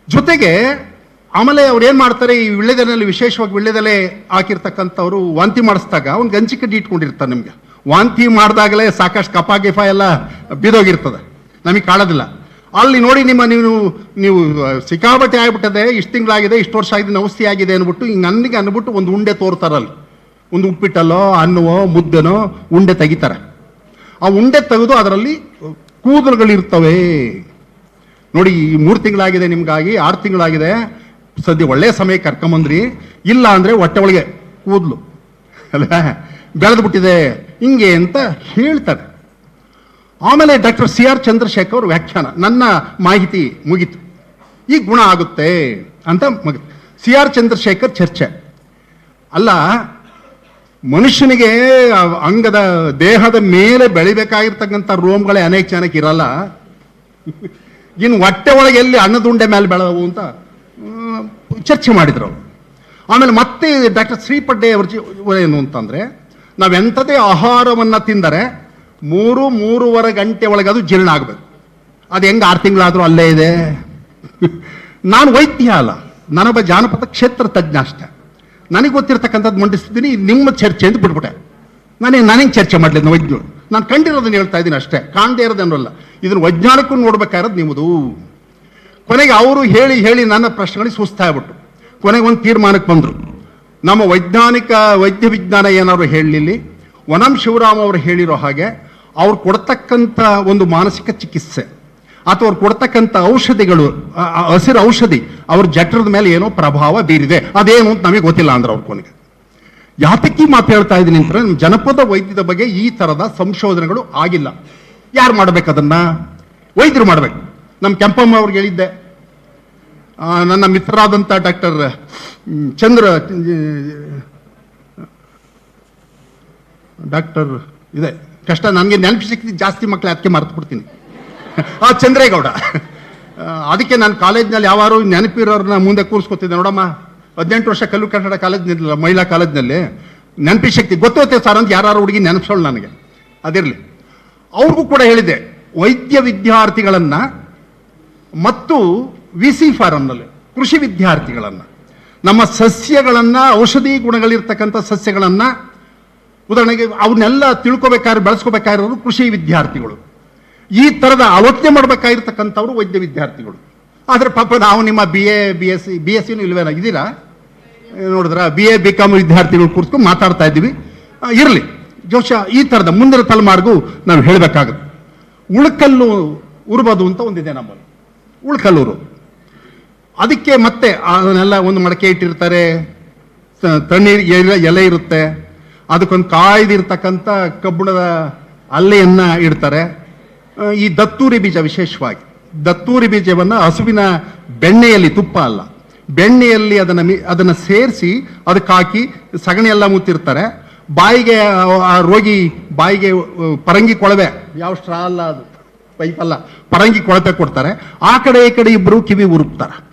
ಜೊತೆಗೆ ಆಮೇಲೆ ಅವ್ರು ಏನು ಮಾಡ್ತಾರೆ, ಈ ವಿಳ್ಳೆದೆಲೆಯಲ್ಲಿ ವಿಶೇಷವಾಗಿ ವಿಳ್ಳೆದೆಲೆ ಹಾಕಿರ್ತಕ್ಕಂಥವ್ರು ವಾಂತಿ ಮಾಡಿಸ್ದಾಗ ಅವ್ನು ಗಂಜಿ ಕಡ್ಡಿ ಇಟ್ಕೊಂಡಿರ್ತಾರೆ ನಿಮಗೆ. ವಾಂತಿ ಮಾಡಿದಾಗಲೇ ಸಾಕಷ್ಟು ಕಪಾ ಗಿಫ ಎಲ್ಲ ಬಿದೋಗಿರ್ತದೆ ನಮಗೆ ಕಾಣೋದಿಲ್ಲ. ಅಲ್ಲಿ ನೋಡಿ ನಿಮ್ಮ ನೀವು ನೀವು ಸಿಕ್ಕಾಬಟ್ಟೆ ಆಗ್ಬಿಟ್ಟದೆ, ಇಷ್ಟು ತಿಂಗಳಾಗಿದೆ, ಇಷ್ಟು ವರ್ಷ ಆಗಿದೆ, ಔಷಧಿ ಆಗಿದೆ ಅಂದ್ಬಿಟ್ಟು ಹಿಂಗೆ ನನಗೆ ಅಂದ್ಬಿಟ್ಟು ಒಂದು ಉಂಡೆ ತೋರ್ತಾರಲ್ಲಿ. ಒಂದು ಉಪ್ಪಿಟ್ಟಲ್ಲೋ ಅನ್ನವೋ, ಮುದ್ದೆನೋ ಉಂಡೆ ತೆಗಿತಾರೆ. ಆ ಉಂಡೆ ತೆಗೆದು ಅದರಲ್ಲಿ ಕೂದಲುಗಳಿರ್ತವೆ. ನೋಡಿ, ಈ ಮೂರು ತಿಂಗಳಾಗಿದೆ ನಿಮಗಾಗಿ, ಆರು ತಿಂಗಳಾಗಿದೆ. ಸದ್ಯ ಒಳ್ಳೆಯ ಸಮಯ ಕರ್ಕೊಂಬಂದ್ರಿ ಇಲ್ಲ ಅಂದರೆ ಹೊಟ್ಟೆ ಒಳಗೆ ಕೂದಲು. ಅಲ್ಲ, ಬೆಳೆದು ಬಿಟ್ಟಿದೆ. ಹಿಂಗೆ ಅಂತ ಹೇಳ್ತಾರೆ. ಆಮೇಲೆ ಡಾಕ್ಟರ್ ಸಿ ಆರ್ ಚಂದ್ರಶೇಖರ್ ಅವ್ರ ವ್ಯಾಖ್ಯಾನ, ನನ್ನ ಮಾಹಿತಿ ಮುಗೀತು. ಈ ಗುಣ ಆಗುತ್ತೆ ಅಂತ ಮುಗಿತು. ಸಿ ಆರ್ ಚಂದ್ರಶೇಖರ್ ಚರ್ಚೆ. ಅಲ್ಲ ಮನುಷ್ಯನಿಗೆ ಅಂಗದ ದೇಹದ ಮೇಲೆ ಬೆಳಿಬೇಕಾಗಿರ್ತಕ್ಕಂಥ ರೋಮ್ಗಳೇ ಅನೇಕ ಜನಕ್ಕೆ ಇರಲ್ಲ. ಇನ್ನು ಹೊಟ್ಟೆ ಒಳಗೆ ಎಲ್ಲಿ ಅನ್ನದುಂಡೆ ಮೇಲೆ ಬೆಳೆದವು ಅಂತ ಚರ್ಚೆ ಮಾಡಿದ್ರು ಅವರು. ಆಮೇಲೆ ಮತ್ತೆ ಡಾಕ್ಟರ್ ಶ್ರೀಪಡ್ಡೆ ಅವ್ರ ಏನು ಅಂತಂದ್ರೆ ನಾವೆಂಥದೇ ಆಹಾರವನ್ನು ತಿಂದರೆ ಮೂರು, ಮೂರುವರೆ ಗಂಟೆ ಒಳಗೆ ಅದು ಜೀರ್ಣ ಆಗಬೇಕು. ಅದು ಹೆಂಗೆ ಆರು ತಿಂಗಳಾದರೂ ಅಲ್ಲೇ ಇದೆ. ನಾನು ವೈದ್ಯ ಅಲ್ಲ, ನಾನೊಬ್ಬ ಜಾನಪದ ಕ್ಷೇತ್ರ ತಜ್ಞ ಅಷ್ಟೇ. ನನಗೆ ಗೊತ್ತಿರ್ತಕ್ಕಂಥದ್ದು ಮಂಡಿಸ್ತಿದ್ದೀನಿ, ನಿಮ್ಮ ಚರ್ಚೆ ಅಂತ ಬಿಟ್ಬಿಟ್ಟೆ. ನಾನೇ ನನಗೆ ಚರ್ಚೆ ಮಾಡಲಿಲ್ಲ ವೈದ್ಯರು. ನಾನು ಕಂಡಿರೋದನ್ನು ಹೇಳ್ತಾ ಇದ್ದೀನಿ ಅಷ್ಟೇ. ಕಾಣದೇ ಇರೋದೇನಲ್ಲ ಇದನ್ನು ವೈಜ್ಞಾನಿಕೂ ನೋಡ್ಬೇಕಾಗಿರೋದು ನಿಮ್ಮದು. ಕೊನೆಗೆ ಅವರು ಹೇಳಿ ಹೇಳಿ ನನ್ನ ಪ್ರಶ್ನೆಗಳಿಗೆ ಸುಸ್ತಾಗ್ಬಿಟ್ಟು ಕೊನೆಗೆ ಒಂದು ತೀರ್ಮಾನಕ್ಕೆ ಬಂದರು. ನಮ್ಮ ವೈಜ್ಞಾನಿಕ ವೈದ್ಯ ವಿಜ್ಞಾನ ಏನಾದ್ರು ಹೇಳಲಿ ವನಂ ಶಿವರಾಮ್ ಅವರು ಹೇಳಿರೋ ಹಾಗೆ, ಅವ್ರು ಕೊಡ್ತಕ್ಕಂಥ ಒಂದು ಮಾನಸಿಕ ಚಿಕಿತ್ಸೆ. ಅಥವಾ ಅವ್ರು ಕೊಡ್ತಕ್ಕಂಥ ಔಷಧಿಗಳು ಹಸಿರು ಔಷಧಿ, ಅವ್ರ ಜಠರದ ಮೇಲೆ ಏನೋ ಪ್ರಭಾವ ಬೀರಿದೆ. ಅದೇನು ಅಂತ ನಮಗೆ ಗೊತ್ತಿಲ್ಲ ಅಂದ್ರೆ ಅವ್ರ ಕೊನೆಗೆ. ಯಾತಕ್ಕಿ ಮಾತು ಹೇಳ್ತಾ ಇದ್ದೀನಿ ಅಂದ್ರೆ ಜನಪದ ವೈದ್ಯದ ಬಗ್ಗೆ ಈ ಥರದ ಸಂಶೋಧನೆಗಳು ಆಗಿಲ್ಲ. ಯಾರು ಮಾಡ್ಬೇಕು ಅದನ್ನ? ವೈದ್ಯರು ಮಾಡ್ಬೇಕು. ನಮ್ಮ ಕೆಂಪಮ್ಮ ಅವ್ರಿಗೆ ಹೇಳಿದ್ದೆ. ನನ್ನ ಮಿತ್ರರಾದಂಥ ಡಾಕ್ಟರ್ ಚಂದ್ರ, ಡಾಕ್ಟರ್, ಇದೆ. ಕಷ್ಟ, ನನಗೆ ನೆನಪು ಸಿಕ್ಕಿದ್ದು ಜಾಸ್ತಿ ಮಕ್ಕಳು ಅದಕ್ಕೆ ಮರೆತು ಬಿಡ್ತೀನಿ. ಆ ಚಂದ್ರೇಗೌಡ. ಅದಕ್ಕೆ ನಾನು ಕಾಲೇಜ್ನಲ್ಲಿ ಯಾವಾರು ನೆನಪಿರೋರನ್ನ ಮುಂದೆ ಕೂರಿಸ್ಕೊತಿದ್ದೆ. ನೋಡಮ್ಮ, ಹದಿನೆಂಟು ವರ್ಷ ಕಲ್ಲು ಕನ್ನಡ ಕಾಲೇಜ್ನಲ್ಲಿ, ಮಹಿಳಾ ಕಾಲೇಜ್ನಲ್ಲಿ ನೆನಪಿ ಶಕ್ತಿ ಗೊತ್ತೈತೆ ಸರ್ ಅಂತ ಯಾರು ಹುಡುಗಿ ನೆನಪಿಸೋಳು ನನಗೆ. ಅದಿರಲಿ. ಅವ್ರಿಗೂ ಕೂಡ ಹೇಳಿದೆ ವೈದ್ಯ ವಿದ್ಯಾರ್ಥಿಗಳನ್ನು ಮತ್ತು ವಿ ಸಿ ಫಾರಂನಲ್ಲಿ, ಕೃಷಿ ವಿದ್ಯಾರ್ಥಿಗಳನ್ನು. ನಮ್ಮ ಸಸ್ಯಗಳನ್ನು, ಔಷಧಿ ಗುಣಗಳಿರ್ತಕ್ಕಂಥ ಸಸ್ಯಗಳನ್ನು, ಉದಾಹರಣೆಗೆ ಅವನ್ನೆಲ್ಲ ತಿಳ್ಕೊಬೇಕಾದ್ರೆ ಬೆಳೆಸ್ಕೋಬೇಕಾಗಿರೋರು ಕೃಷಿ ವಿದ್ಯಾರ್ಥಿಗಳು. ಈ ಥರದ ಆಲೋಚನೆ ಮಾಡಬೇಕಾಗಿರ್ತಕ್ಕಂಥವ್ರು ವೈದ್ಯ ವಿದ್ಯಾರ್ಥಿಗಳು. ಆದರೆ ಪಾಪ ನಾವು ನಿಮ್ಮ B A B S C B S ಸಿನೂ ಇಲ್ವೇನ? ಇದ್ದೀರಾ ನೋಡಿದ್ರ? ಬಿ ಎ ಬಿ ಕಾಮ್ ವಿದ್ಯಾರ್ಥಿಗಳು ಕುರಿತು ಮಾತಾಡ್ತಾ ಇದ್ದೀವಿ. ಇರಲಿ. ಜೋಶ, ಈ ಥರದ ಮುಂದಿನ ತಲೆಮಾರಿಗೂ ನಾವು ಹೇಳಬೇಕಾಗುತ್ತೆ. ಉಳ್ಕಲ್ಲು ಉರ್ಬೋದು ಅಂತ ಒಂದಿದೆ ನಮ್ಮಲ್ಲಿ. ಉಳ್ಕಲ್ಲೂರು. ಅದಕ್ಕೆ ಮತ್ತೆ ಅದನ್ನೆಲ್ಲ ಒಂದು ಮಡಕೆ ಇಟ್ಟಿರ್ತಾರೆ. ತಣ್ಣೀರು ಎಲೆ ಎಲೆ ಇರುತ್ತೆ. ಅದಕ್ಕೊಂದು ಕಾಯ್ದಿರ್ತಕ್ಕಂಥ ಕಬ್ಬಿಣದ ಅಲ್ಲೆಯನ್ನ ಇಡ್ತಾರೆ. ಈ ದತ್ತೂರಿ ಬೀಜ ವಿಶೇಷವಾಗಿ. ದತ್ತೂರಿ ಬೀಜವನ್ನು ಹಸುವಿನ ಬೆಣ್ಣೆಯಲ್ಲಿ, ತುಪ್ಪ ಅಲ್ಲ. ಬೆಣ್ಣೆಯಲ್ಲಿ ಅದನ್ನು ಮಿ, ಅದನ್ನು ಸೇರಿಸಿ ಅದಕ್ಕೆ ಹಾಕಿ ಸಗಣಿ ಎಲ್ಲ ಮುತ್ತಿರ್ತಾರೆ. ಬಾಯಿಗೆ, ಆ- ರೋಗಿ ಬಾಯಿಗೆ ಪರಂಗಿ ಕೊಳವೆ, ಯಾವ ಸ್ಟ್ರಾ ಅಲ್ಲ ಅದು, ಪೈಪ್ ಅಲ್ಲ, ಪರಂಗಿ ಕೊಳತೆ ಕೊಡ್ತಾರೆ. ಆ ಕಡೆ ಈ ಕಡೆ ಇಬ್ಬರು ಕಿವಿ ಉರುಪ್ತಾರೆ.